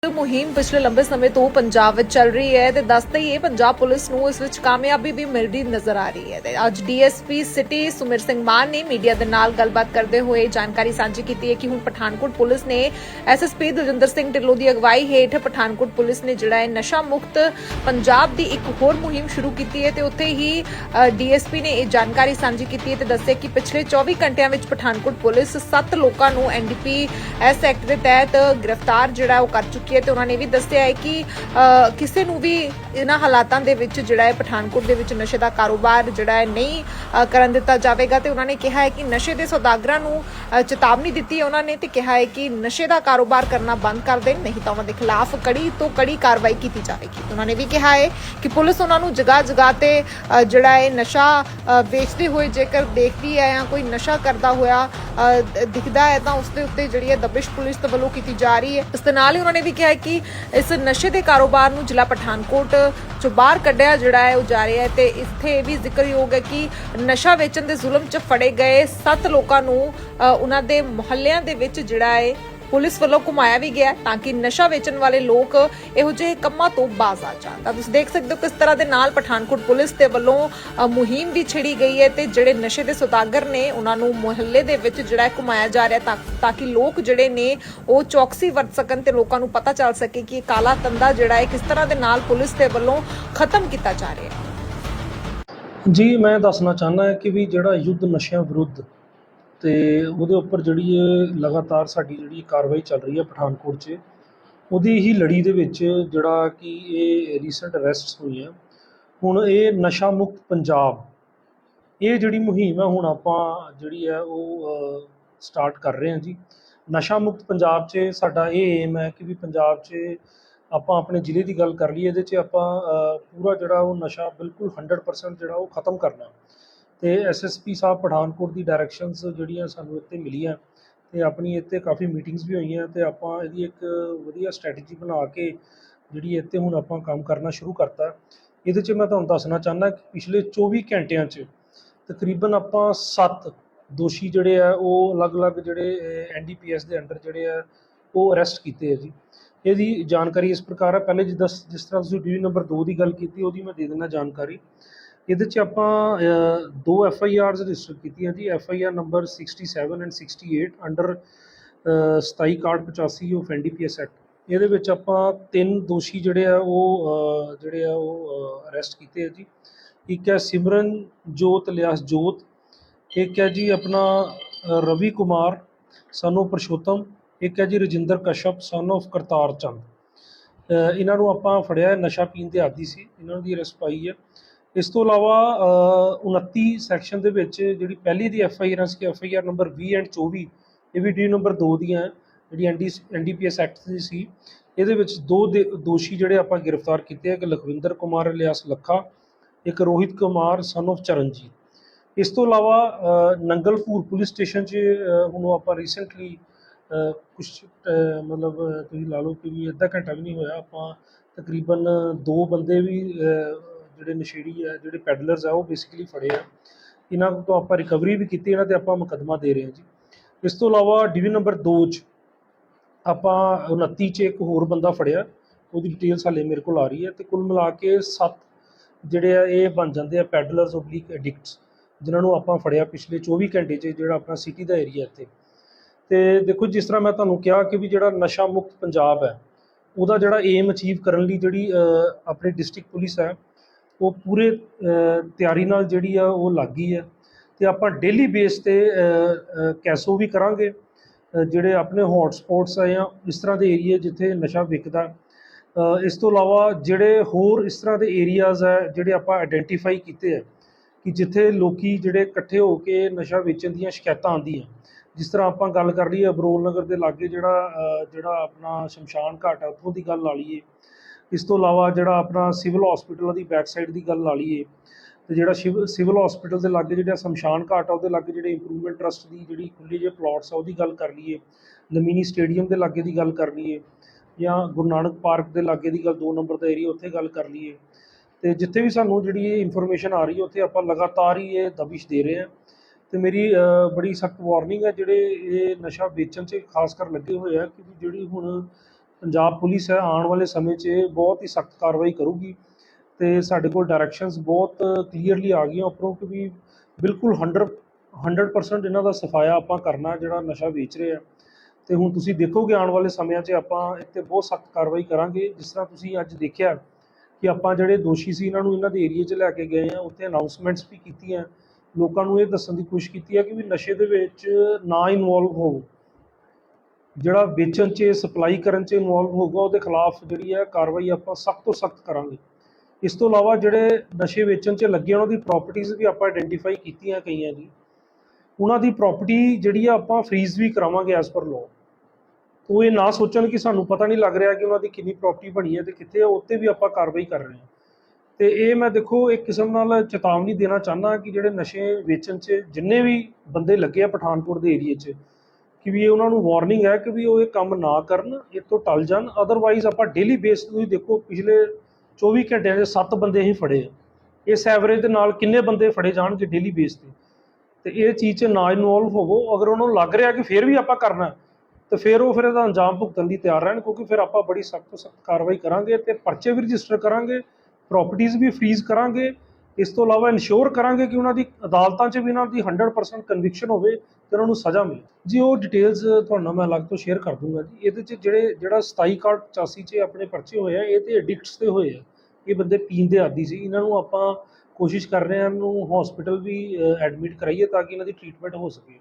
ਮੁਹਿੰਮ ਪਿਛਲੇ ਲੰਬੇ ਸਮੇਂ ਤੋਂ ਪੰਜਾਬ ਵਿੱਚ ਚੱਲ ਰਹੀ ਹੈ ਤੇ ਦੱਸਦੇ ਹੀ ਹੈ ਪੰਜਾਬ ਪੁਲਿਸ ਨੂੰ ਇਸ ਵਿੱਚ ਕਾਮਯਾਬੀ ਵੀ ਮਿਲਦੀ ਨਜ਼ਰ ਆ ਰਹੀ ਹੈ ਤੇ ਅੱਜ ਡੀਐਸਪੀ ਸਿਟੀ ਸੁਮਿਰ ਸਿੰਘ ਮਾਨ ਨੇ ਮੀਡੀਆ ਦੇ ਨਾਲ ਗੱਲਬਾਤ ਕਰਦੇ ਹੋਏ ਜਾਣਕਾਰੀ ਸਾਂਝੀ ਕੀਤੀ ਹੈ ਕਿ ਹੁਣ ਪਠਾਨਕੋਟ ਪੁਲਿਸ ਨੇ ਐਸਐਸਪੀ ਦਲਜਿੰਦਰ ਸਿੰਘ ਢਿੱਲੋਂ ਦੀ ਅਗਵਾਈ ਹੇਠ ਪਠਾਨਕੋਟ ਪੁਲਿਸ ਨੇ ਜਿਹੜਾ ਹੈ ਨਸ਼ਾ ਮੁਕਤ ਪੰਜਾਬ ਦੀ ਇੱਕ ਹੋਰ ਮੁਹਿੰਮ ਸ਼ੁਰੂ ਕੀਤੀ ਹੈ ਤੇ ਉੱਥੇ ਹੀ ਡੀਐਸਪੀ ਨੇ ਇਹ ਜਾਣਕਾਰੀ ਸਾਂਝੀ ਕੀਤੀ ਹੈ ਤੇ ਦੱਸਿਆ ਕਿ ਪਿਛਲੇ 24 ਘੰਟਿਆਂ ਵਿੱਚ ਪਠਾਨਕੋਟ ਪੁਲਿਸ 7 ਲੋਕਾਂ ਨੂੰ ਐਨਡੀਪੀ ਐਸ ਐਕਟ ਦੇ ਤਹਿਤ ਗ੍ਰਿਫਤਾਰ ਜਿਹੜਾ ਉਹ ਕਰ ਚੁੱਕੀ ਹੈ ਤੇ ਉਹਨਾਂ ਨੇ ਵੀ ਦੱਸਿਆ ਹੈ ਕਿ ਅ, ਕਿਸੇ ਨੂੰ ਵੀ ਇਹਨਾਂ ਹਾਲਾਤਾਂ ਦੇ ਵਿੱਚ ਜਿਹੜਾ ਹੈ ਪਠਾਨਕੋਟ ਦੇ ਵਿੱਚ ਨਸ਼ੇ ਦਾ ਕਾਰੋਬਾਰ ਜਿਹੜਾ ਹੈ ਨਹੀਂ ਕਰਨ ਦਿੱਤਾ ਜਾਵੇਗਾ ਤੇ ਉਹਨਾਂ ਨੇ ਕਿਹਾ ਹੈ ਕਿ ਨਸ਼ੇ ਦੇ ਸੌਦਾਗਰਾਂ ਨੂੰ ਚੇਤਾਵਨੀ ਦਿੱਤੀ ਹੈ ਉਹਨਾਂ ਨੇ ਤੇ ਕਿਹਾ ਹੈ ਕਿ ਨਸ਼ੇ ਦਾ ਕਾਰੋਬਾਰ ਕਰਨਾ ਬੰਦ ਕਰ ਦੇਣ ਨਹੀਂ ਤਾਂ ਉਹਨਾਂ ਦੇ ਖਿਲਾਫ ਕੜੀ ਤੋਂ ਕੜੀ ਕਾਰਵਾਈ ਕੀਤੀ ਜਾਵੇਗੀ। ਉਹਨਾਂ ਨੇ ਵੀ ਕਿਹਾ ਹੈ ਕਿ ਪੁਲਿਸ ਉਹਨਾਂ ਨੂੰ ਜਗ੍ਹਾ ਜਗ੍ਹਾ ਤੇ ਜਿਹੜਾ ਹੈ ਨਸ਼ਾ ਵੇਚਦੇ ਹੋਏ ਜੇਕਰ ਦੇਖਦੀ ਹੈ ਜਾਂ ਕੋਈ ਨਸ਼ਾ ਕਰਦਾ ਹੋਇਆ ਅ, ਦਿਖਦਾ ਹੈ ਤਾਂ ਉਸ ਦੇ ਉੱਤੇ ਜਿਹੜੀ ਹੈ ਦਬਿਸ਼ ਪੁਲਿਸ ਵੱਲੋਂ ਕੀਤੀ ਜਾ ਰਹੀ ਹੈ। ਇਸ ਦੇ ਨਾਲ ਹੀ ਉਹਨਾਂ ਨੇ ਵੀ ਕਿਹਾ ਹੈ ਕਿ ਇਸ ਨਸ਼ੇ ਦੇ ਕਾਰੋਬਾਰ ਨੂੰ ਜ਼ਿਲ੍ਹਾ ਪਠਾਨਕੋਟ ਚੋਂ ਬਾਹਰ ਕੱਢਿਆ ਜਿਹੜਾ ਹੈ ਉਹ ਜਾ ਰਿਹਾ ਹੈ ਤੇ ਇੱਥੇ ਇਹ ਵੀ ਜ਼ਿਕਰਯੋਗ ਹੈ ਕਿ ਨਸ਼ਾ ਵੇਚਣ ਦੇ ਜ਼ੁਲਮ 'ਚ ਫੜੇ ਗਏ 7 ਲੋਕਾਂ ਨੂੰ ਅ, ਉਹਨਾਂ ਦੇ ਮੁਹੱਲਿਆਂ ਦੇ ਵਿੱਚ ਜਿਹੜਾ ਹੈ ਪੁਲਿਸ ਵੱਲੋਂ ਘੁਮਾਇਆ ਵੀ ਗਿਆ ਤਾਂ ਕਿ ਨਸ਼ਾ ਵੇਚਣ ਵਾਲੇ ਲੋਕ ਇਹੋ ਜਿਹੇ ਕੰਮਾਂ ਤੋਂ ਬਾਜ਼ ਆ ਜਾਣ। ਤਾਂ ਤੁਸੀਂ ਦੇਖ ਸਕਦੇ ਹੋ ਕਿਸ ਤਰ੍ਹਾਂ ਦੇ ਨਾਲ ਪਠਾਨਕੋਟ ਪੁਲਿਸ ਦੇ ਵੱਲੋਂ ਮੁਹਿੰਮ ਵੀ ਛਿੜੀ ਗਈ ਹੈ ਤੇ ਜਿਹੜੇ ਨਸ਼ੇ ਦੇ ਸੌਦਾਗਰ ਨੇ ਉਹਨਾਂ ਨੂੰ ਮੁਹੱਲੇ ਦੇ ਵਿੱਚ ਜਿਹੜਾ ਘੁਮਾਇਆ ਜਾ ਰਿਹਾ ਤਾਂ ਕਿ ਲੋਕ ਜਿਹੜੇ ਨੇ ਉਹ ਚੌਕਸੀ ਵਰਤ ਸਕਣ ਤੇ ਲੋਕਾਂ ਨੂੰ ਪਤਾ ਚੱਲ ਸਕੇ ਕਿ ਇਹ ਕਾਲਾ ਧੰਦਾ ਜਿਹੜਾ ਹੈ ਕਿਸ ਤਰ੍ਹਾਂ ਦੇ ਨਾਲ ਪੁਲਿਸ ਦੇ ਵੱਲੋਂ ਖਤਮ ਕੀਤਾ ਜਾ ਰਿਹਾ ਹੈ। ਜੀ, ਮੈਂ ਦੱਸਣਾ ਚਾਹੁੰਦਾ ਹਾਂ ਕਿ ਵੀ ਜਿਹੜਾ ਯੁੱਧ ਨਸ਼ਿਆਂ ਵਿਰੁੱਧ ਤੇ ਉਹਦੇ ਉੱਪਰ ਜਿਹੜੀ ਇਹ ਲਗਾਤਾਰ ਸਾਡੀ ਜਿਹੜੀ ਕਾਰਵਾਈ ਚੱਲ ਰਹੀ ਹੈ ਪਠਾਨਕੋਟ 'ਚ, ਉਹਦੀ ਹੀ ਲੜੀ ਦੇ ਵਿੱਚ ਜਿਹੜਾ ਕਿ ਇਹ ਰੀਸੈਂਟ ਅਰੈਸਟਸ ਹੋਈਆਂ ਹੁਣ ਇਹ ਨਸ਼ਾ ਮੁਕਤ ਪੰਜਾਬ, ਇਹ ਜਿਹੜੀ ਮੁਹਿੰਮ ਹੈ ਹੁਣ ਆਪਾਂ ਜਿਹੜੀ ਹੈ ਉਹ ਸਟਾਰਟ ਕਰ ਰਹੇ ਹਾਂ ਜੀ। ਨਸ਼ਾ ਮੁਕਤ ਪੰਜਾਬ 'ਚ ਸਾਡਾ ਇਹ ਏਮ ਹੈ ਕਿ ਵੀ ਪੰਜਾਬ 'ਚ ਆਪਾਂ ਆਪਣੇ ਜ਼ਿਲ੍ਹੇ ਦੀ ਗੱਲ ਕਰ ਲਈਏ, ਇਹਦੇ 'ਚ ਆਪਾਂ ਪੂਰਾ ਜਿਹੜਾ ਉਹ ਨਸ਼ਾ ਬਿਲਕੁਲ 100% ਜਿਹੜਾ ਉਹ ਖਤਮ ਕਰਨਾ। ਤੇ ਐਸਐਸਪੀ ਸਾਹਿਬ ਪਠਾਨਕੋਟ ਦੀ ਡਾਇਰੈਕਸ਼ਨਸ ਜਿਹੜੀਆਂ ਸਾਨੂੰ ਇੱਥੇ ਮਿਲੀਆਂ ਤੇ ਆਪਣੀ ਇੱਥੇ ਕਾਫੀ ਮੀਟਿੰਗਸ ਵੀ ਹੋਈਆਂ ਤੇ ਆਪਾਂ ਇਹਦੀ ਇੱਕ ਵਧੀਆ ਸਟ੍ਰੈਟਜੀ ਬਣਾ ਕੇ ਜਿਹੜੀ ਇੱਥੇ ਹੁਣ ਆਪਾਂ ਕੰਮ ਕਰਨਾ ਸ਼ੁਰੂ ਕਰਤਾ। ਇਹਦੇ 'ਚ ਮੈਂ ਤੁਹਾਨੂੰ ਦੱਸਣਾ ਚਾਹੁੰਦਾ ਕਿ ਪਿਛਲੇ 24 ਘੰਟਿਆਂ 'ਚ ਤਕਰੀਬਨ ਆਪਾਂ 7 ਦੋਸ਼ੀ ਜਿਹੜੇ ਆ, ਉਹ ਅਲੱਗ-ਅਲੱਗ ਜਿਹੜੇ ਐਨਡੀਪੀਐਸ ਦੇ ਅੰਡਰ ਜਿਹੜੇ ਆ, ਉਹ ਅਰੈਸਟ ਕੀਤੇ ਆ ਜੀ। ਇਹਦੀ ਜਾਣਕਾਰੀ ਇਸ ਪ੍ਰਕਾਰ ਹੈ ਪਹਿਲੇ ਜਿੱਦਾਂ, ਜਿਸ ਤਰ੍ਹਾਂ ਤੁਸੀਂ ਡਿਊਟੀ ਨੰਬਰ 2 ਦੀ ਗੱਲ ਕੀਤੀ, ਉਹਦੀ ਮੈਂ ਦੇ ਦਿੰਦਾ ਜਾਣਕਾਰੀ। ਇਹਦੇ 'ਚ ਆਪਾਂ ਦੋ ਐਫ ਆਈ ਆਰਸ ਰਜਿਸਟਰ ਕੀਤੀਆਂ ਜੀ। F I R number 67 and 68 under 27 card 85 of NDPS act ਇਹਦੇ ਵਿੱਚ ਆਪਾਂ ਤਿੰਨ ਦੋਸ਼ੀ ਜਿਹੜੇ ਆ, ਉਹ ਜਿਹੜੇ ਆ, ਉਹ ਅਰੈਸਟ ਕੀਤੇ ਆ ਜੀ। ਇੱਕ ਹੈ ਸਿਮਰਨ ਜੋਤ ਲਿਆਸ ਜੋਤ। ਇੱਕ ਹੈ ਜੀ ਆਪਣਾ ਰਵੀ ਕੁਮਾਰ ਸਾਨੂੰ ਪਰਸ਼ੋਤਮ। ਇੱਕ ਹੈ ਜੀ ਰਜਿੰਦਰ ਕਸ਼ਪ ਸਨ of ਕਰਤਾਰ ਚੰਦ। ਇਹਨਾਂ ਨੂੰ ਆਪਾਂ ਫੜਿਆ, ਨਸ਼ਾ ਪੀਣ ਦੇ ਆਦੀ ਸੀ। ਇਹਨਾਂ ਦੀ ਅਰੈਸਟ ਪਾਈ ਹੈ ਇਸ ਤੋਂ ਇਲਾਵਾ ਅ, 29 ਸੈਕਸ਼ਨ ਦੇ ਵਿੱਚ ਜਿਹੜੀ ਪਹਿਲੀ ਦੀ F I R C F I R number 20 and 24 ਇਹ ਵੀ ਡੀ ਨੰਬਰ 2 ਦੀਆਂ ਜਿਹੜੀ N D N D P S act ਦੀ ਸੀ। ਇਹਦੇ ਵਿੱਚ ਦੋ ਦੇ- ਦੋਸ਼ੀ ਜਿਹੜੇ ਆਪਾਂ ਗ੍ਰਿਫਤਾਰ ਕੀਤੇ ਆ ਇੱਕ ਲਖਵਿੰਦਰ ਕੁਮਾਰ ਇਲਿਆਸ ਲੱਖਾ ਇੱਕ ਰੋਹਿਤ ਕੁਮਾਰ ਸਨ of ਚਰਨਜੀਤ। ਇਸ ਤੋਂ ਇਲਾਵਾ ਨੰਗਲਪੁਰ ਪੁਲਿਸ ਸਟੇਸ਼ਨ 'ਚ ਹੁਣ ਆਪਾਂ ਰੀਸੈਂਟਲੀ ਕੁਝ ਮਤਲਬ ਤੁਸੀਂ ਲਾ ਲਓ ਕਿ ਵੀ ਅੱਧਾ ਘੰਟਾ ਵੀ ਨਹੀਂ ਹੋਇਆ ਆਪਾਂ ਤਕਰੀਬਨ ਦੋ ਬੰਦੇ ਵੀ ਜਿਹੜੇ ਨਸ਼ੇੜੀ ਆ ਜਿਹੜੇ ਪੈਡਲਰਸ ਆ ਉਹ ਬੇਸਿਕਲੀ ਫੜੇ ਆ। ਇਹਨਾਂ ਤੋਂ ਆਪਾਂ ਰਿਕਵਰੀ ਵੀ ਕੀਤੀ ਇਹਨਾਂ ਤੇ ਆਪਾਂ ਮੁਕੱਦਮਾ ਦੇ ਰਹੇ ਹਾਂ ਜੀ। ਇਸ ਤੋਂ ਇਲਾਵਾ ਡਿਵੀਜ਼ਨ ਨੰਬਰ 2 'ਚ ਆਪਾਂ 29 'ਚ ਇੱਕ ਹੋਰ ਬੰਦਾ ਫੜਿਆ। ਉਹਦੀ ਡਿਟੇਲਸ ਹਾਲੇ ਮੇਰੇ ਕੋਲ ਆ ਰਹੀ ਹੈ ਤੇ ਕੁੱਲ ਮਿਲਾ ਕੇ 7 ਜਿਹੜੇ ਆ ਇਹ ਬਣ ਜਾਂਦੇ ਆ ਪੈਡਲਰਸ ਓਬਲਿਕ ਐਡਿਕਟਸ ਜਿਨ੍ਹਾਂ ਨੂੰ ਆਪਾਂ ਫੜਿਆ ਪਿਛਲੇ 24 ਘੰਟੇ 'ਚ ਜਿਹੜਾ ਆਪਣਾ ਸਿਟੀ ਦਾ ਏਰੀਆ ਇੱਥੇ। ਤੇ ਦੇਖੋ ਜਿਸ ਤਰ੍ਹਾਂ ਮੈਂ ਤੁਹਾਨੂੰ ਕਿਹਾ ਕਿ ਵੀ ਜਿਹੜਾ ਨਸ਼ਾ ਮੁਕਤ ਪੰਜਾਬ ਹੈ ਉਹਦਾ ਜਿਹੜਾ ਏਮ ਅਚੀਵ ਕਰਨ ਲਈ ਜਿਹੜੀ ਅ, ਆਪਣੀ ਡਿਸਟ੍ਰਿਕਟ ਪੁਲਿਸ ਹੈ ਉਹ ਪੂਰੇ ਤਿਆਰੀ ਨਾਲ ਜਿਹੜੀ ਆ ਉਹ ਲੱਗ ਗਈ ਹੈ ਤੇ ਆਪਾਂ ਡੇਲੀ ਬੇਸ ਤੇ ਕੈਸੋ ਵੀ ਕਰਾਂਗੇ। ਜਿਹੜੇ ਆਪਣੇ ਹੌਟ ਸਪੌਟਸ ਆ ਜਾਂ ਇਸ ਤਰ੍ਹਾਂ ਦੇ ਏਰੀਏ ਜਿੱਥੇ ਨਸ਼ਾ ਵਿਕਦਾ। ਇਸ ਤੋਂ ਇਲਾਵਾ ਜਿਹੜੇ ਹੋਰ ਇਸ ਤਰ੍ਹਾਂ ਦੇ ਏਰੀਆਜ਼ ਹੈ ਜਿਹੜੇ ਆਪਾਂ ਆਇਡੈਂਟੀਫਾਈ ਕੀਤੇ ਆ, ਕਿ ਜਿੱਥੇ ਲੋਕੀ ਜਿਹੜੇ ਇਕੱਠੇ ਹੋ ਕੇ ਨਸ਼ਾ ਵੇਚਣ ਦੀਆਂ ਸ਼ਿਕਾਇਤਾਂ ਆਉਂਦੀਆਂ। ਜਿਸ ਤਰ੍ਹਾਂ ਆਪਾਂ ਗੱਲ ਕਰ ਲਈਏ ਅਬਰੋਲ ਨਗਰ ਦੇ ਲਾਗੇ ਜਿਹੜਾ ਜਿਹੜਾ ਆਪਣਾ ਸ਼ਮਸ਼ਾਨ ਘਾਟ ਆ, ਉੱਥੋਂ ਦੀ ਗੱਲ ਲਾ ਲਈਏ। ਇਸ ਤੋਂ ਇਲਾਵਾ ਜਿਹੜਾ ਆਪਣਾ ਸਿਵਲ ਹਸਪੀਟਲ ਦੀ ਬੈਕ ਸਾਈਡ ਦੀ ਗੱਲ ਲਾ ਲਈਏ, ਤੇ ਜਿਹੜਾ ਸ਼ਿਵ, ਸਿਵਲ ਹਸਪੀਟਲ ਦੇ ਲਾਗੇ ਜਿਹੜਾ ਸ਼ਮਸ਼ਾਨ ਘਾਟ ਆ, ਉਹਦੇ ਲਾਗੇ ਜਿਹੜੇ ਇੰਪਰੂਵਮੈਂਟ ਟਰਸਟ ਦੀ ਜਿਹੜੀ ਖੁੱਲੀ ਜਿਹੇ ਪਲਾਟਸ ਆ, ਉਹਦੀ ਗੱਲ ਕਰ ਲਈਏ, ਨਮੀਨੀ ਸਟੇਡੀਅਮ ਦੇ ਲਾਗੇ ਦੀ ਗੱਲ ਕਰ ਲਈਏ, ਜਾਂ ਗੁਰੂ ਨਾਨਕ ਪਾਰਕ ਦੇ ਲਾਗੇ ਦੀ ਗੱਲ 2 ਨੰਬਰ ਦਾ ਏਰੀਆ ਉੱਥੇ ਗੱਲ ਕਰ ਲਈਏ, ਤੇ ਜਿੱਥੇ ਵੀ ਸਾਨੂੰ ਜਿਹੜੀ ਇਹ ਇਨਫੋਰਮੇਸ਼ਨ ਆ ਰਹੀ ਹੈ, ਉੱਥੇ ਆਪਾਂ ਲਗਾਤਾਰ ਹੀ ਇਹ ਦਬਿਸ਼ ਦੇ ਰਹੇ ਹਾਂ, ਤੇ ਮੇਰੀ ਬੜੀ ਸਖਤ ਵਾਰਨਿੰਗ ਹੈ, ਜਿਹੜੇ ਇਹ ਨਸ਼ਾ ਵੇਚਣ 'ਚ ਖਾਸ ਕਰ ਲੱਗੇ ਹੋਏ ਆ, ਕਿ ਜਿਹੜੀ ਹੁਣ ਪੰਜਾਬ ਪੁਲਿਸ ਹੈ, ਆਉਣ ਵਾਲੇ ਸਮੇਂ 'ਚ ਬਹੁਤ ਹੀ ਸਖਤ ਕਾਰਵਾਈ ਕਰੂਗੀ ਤੇ ਸਾਡੇ ਕੋਲ ਡਾਇਰੈਕਸ਼ਨਸ ਬਹੁਤ ਕਲੀਅਰਲੀ ਆ ਗਈਆਂ ਉੱਪਰੋਂ ਕਿ ਵੀ ਬਿਲਕੁਲ 100 100% ਇਹਨਾਂ ਦਾ ਸਫਾਇਆ ਆਪਾਂ ਕਰਨਾ ਜਿਹੜਾ ਨਸ਼ਾ ਵੇਚ ਰਿਹਾ ਆ। ਤੇ ਹੁਣ ਤੁਸੀਂ ਦੇਖੋਗੇ ਆਉਣ ਵਾਲੇ ਸਮਿਆਂ 'ਚ ਆਪਾਂ ਇੱਥੇ ਬਹੁਤ ਸਖਤ ਕਾਰਵਾਈ ਕਰਾਂਗੇ। ਜਿਸ ਤਰ੍ਹਾਂ ਤੁਸੀਂ ਅੱਜ ਦੇਖਿਆ ਕਿ ਆਪਾਂ ਜਿਹੜੇ ਦੋਸ਼ੀ ਸੀ, ਇਹਨਾਂ ਨੂੰ ਇਹਨਾਂ ਦੇ ਏਰੀਆ 'ਚ ਲੈ ਕੇ ਗਏ ਆ, ਉੱਥੇ ਅਨਾਉਂਸਮੈਂਟਸ ਵੀ ਕੀਤੀਆਂ। ਲੋਕਾਂ ਨੂੰ ਇਹ ਦੱਸਣ ਦੀ ਕੋਸ਼ਿਸ਼ ਕੀਤੀ ਹੈ ਕਿ ਵੀ ਨਸ਼ੇ ਦੇ ਵਿੱਚ ਨਾ ਇਨਵੋਲਵ ਹੋਵੋ। ਜਿਹੜਾ ਵੇਚਣ 'ਚ, ਸਪਲਾਈ ਕਰਨ 'ਚ ਇਨਵੋਲਵ ਹੋਊਗਾ, ਉਹਦੇ ਖਿਲਾਫ ਜਿਹੜੀ ਹੈ ਕਾਰਵਾਈ ਆਪਾਂ ਸਖਤ ਤੋਂ ਸਖਤ ਕਰਾਂਗੇ। ਇਸ ਤੋਂ ਇਲਾਵਾ ਜਿਹੜੇ ਨਸ਼ੇ ਵੇਚਣ 'ਚ ਲੱਗੇ ਉਹਨਾਂ ਦੀ ਪ੍ਰਾਪਰਟੀਆਂ ਵੀ ਆਪਾਂ ਆਇਡੈਂਟੀਫਾਈ ਕੀਤੀਆਂ ਕਈਆਂ ਦੀ। ਉਹਨਾਂ ਦੀ ਪ੍ਰਾਪਰਟੀ ਜਿਹੜੀ ਆ ਆਪਾਂ ਫ੍ਰੀਜ਼ ਵੀ ਕਰਾਵਾਂਗੇ ਐਸ ਪਰ ਲਾਅ ਉਹ ਇਹ ਨਾ ਸੋਚਣ ਕਿ ਸਾਨੂੰ ਪਤਾ ਨਹੀਂ ਲੱਗ ਰਿਹਾ ਕਿ ਉਹਨਾਂ ਦੀ ਕਿੰਨੀ ਪ੍ਰਾਪਰਟੀ ਬਣੀ ਹੈ ਤੇ ਕਿੱਥੇ ਹੈ ਉੱਤੇ ਵੀ ਆਪਾਂ ਕਾਰਵਾਈ ਕਰ ਰਹੇ ਹਾਂ। ਤੇ ਇਹ ਮੈਂ ਦੇਖੋ, ਇੱਕ ਕਿਸਮ ਨਾਲ ਚੇਤਾਵਨੀ ਦੇਣਾ ਚਾਹੁੰਦਾ ਕਿ ਜਿਹੜੇ ਨਸ਼ੇ ਵੇਚਣ 'ਚ ਜਿੰਨੇ ਵੀ ਬੰਦੇ ਲੱਗੇ ਆ ਪਠਾਨਕੋਟ ਦੇ ਏਰੀਏ 'ਚ ਕਿ ਵੀ ਇਹ ਉਹਨਾਂ ਨੂੰ ਵਾਰਨਿੰਗ ਹੈ ਕਿ ਵੀ ਉਹ ਇਹ ਕੰਮ ਨਾ ਕਰਨ ਇਹ ਤੋਂ ਟਲ ਜਾਣ। ਅਦਰਵਾਈਜ਼ ਆਪਾਂ ਡੇਲੀ ਬੇਸ ਤੁਸੀਂ ਦੇਖੋ ਪਿਛਲੇ 24 ਘੰਟਿਆਂ 'ਚ 7 ਬੰਦੇ ਹੀ ਫੜੇ ਆ। ਇਸ ਐਵਰੇਜ ਦੇ ਨਾਲ ਕਿੰਨੇ ਬੰਦੇ ਫੜੇ ਜਾਣਗੇ ਡੇਲੀ ਬੇਸ ਤੇ? ਤੇ ਇਹ ਚੀਜ਼ 'ਚ ਨਾ ਇਨਵੋਲਵ ਹੋਵੋ। ਅਗਰ ਉਹਨਾਂ ਨੂੰ ਲੱਗ ਰਿਹਾ ਕਿ ਫਿਰ ਵੀ ਆਪਾਂ ਕਰਨਾ ਹੈ, ਤੇ ਫਿਰ ਉਹ ਫਿਰ ਇਹਦਾ ਅੰਜਾਮ ਭੁਗਤਣ ਲਈ ਤਿਆਰ ਰਹਿਣ ਕਿਉਂਕਿ ਫਿਰ ਆਪਾਂ ਬੜੀ ਸਖਤ ਤੋਂ ਸਖਤ ਕਾਰਵਾਈ ਕਰਾਂਗੇ ਤੇ ਪਰਚੇ ਵੀ ਰਜਿਸਟਰ ਕਰਾਂਗੇ ਪ੍ਰਾਪਰਟੀਆਂ ਵੀ ਫ੍ਰੀਜ਼ ਕਰਾਂਗੇ। ਇਸ ਤੋਂ ਇਲਾਵਾ ਇਨਸ਼ੋਰ ਕਰਾਂਗੇ ਕਿ ਉਹਨਾਂ ਦੀ ਅਦਾਲਤਾਂ 'ਚ ਵੀ ਇਹਨਾਂ ਦੀ 100% ਕਨਵਿਕਸ਼ਨ ਹੋਵੇ ਤੇ ਉਹਨਾਂ ਨੂੰ ਸਜ਼ਾ ਮਿਲੇ। ਜੀ, ਉਹ ਡਿਟੇਲਸ ਤੁਹਾਨੂੰ ਮੈਂ ਅਲੱਗ ਤੋਂ ਸ਼ੇਅਰ ਕਰ ਦੂੰਗਾ ਜੀ। ਇਹਦੇ 'ਚ ਜਿਹੜੇ, ਜਿਹੜਾ 27 ਕਾਰਡ 85 'ਚ ਆਪਣੇ ਪਰਚੇ ਹੋਏ ਆ, ਇਹ ਤੇ ਐਡਿਕਟਸ ਤੇ ਹੋਏ ਆ। ਇਹ ਬੰਦੇ ਪੀਣ ਦੇ ਆਦੀ ਸੀ। ਇਹਨਾਂ ਨੂੰ ਆਪਾਂ ਕੋਸ਼ਿਸ਼ ਕਰ ਰਹੇ ਹਾਂ ਨੂੰ ਹਸਪੀਟਲ ਵੀ ਐਡਮਿਟ ਕਰਾਈਏ ਤਾਂ ਕਿ ਇਹਨਾਂ ਦੀ ਟ੍ਰੀਟਮੈਂਟ ਹੋ ਸਕੇ।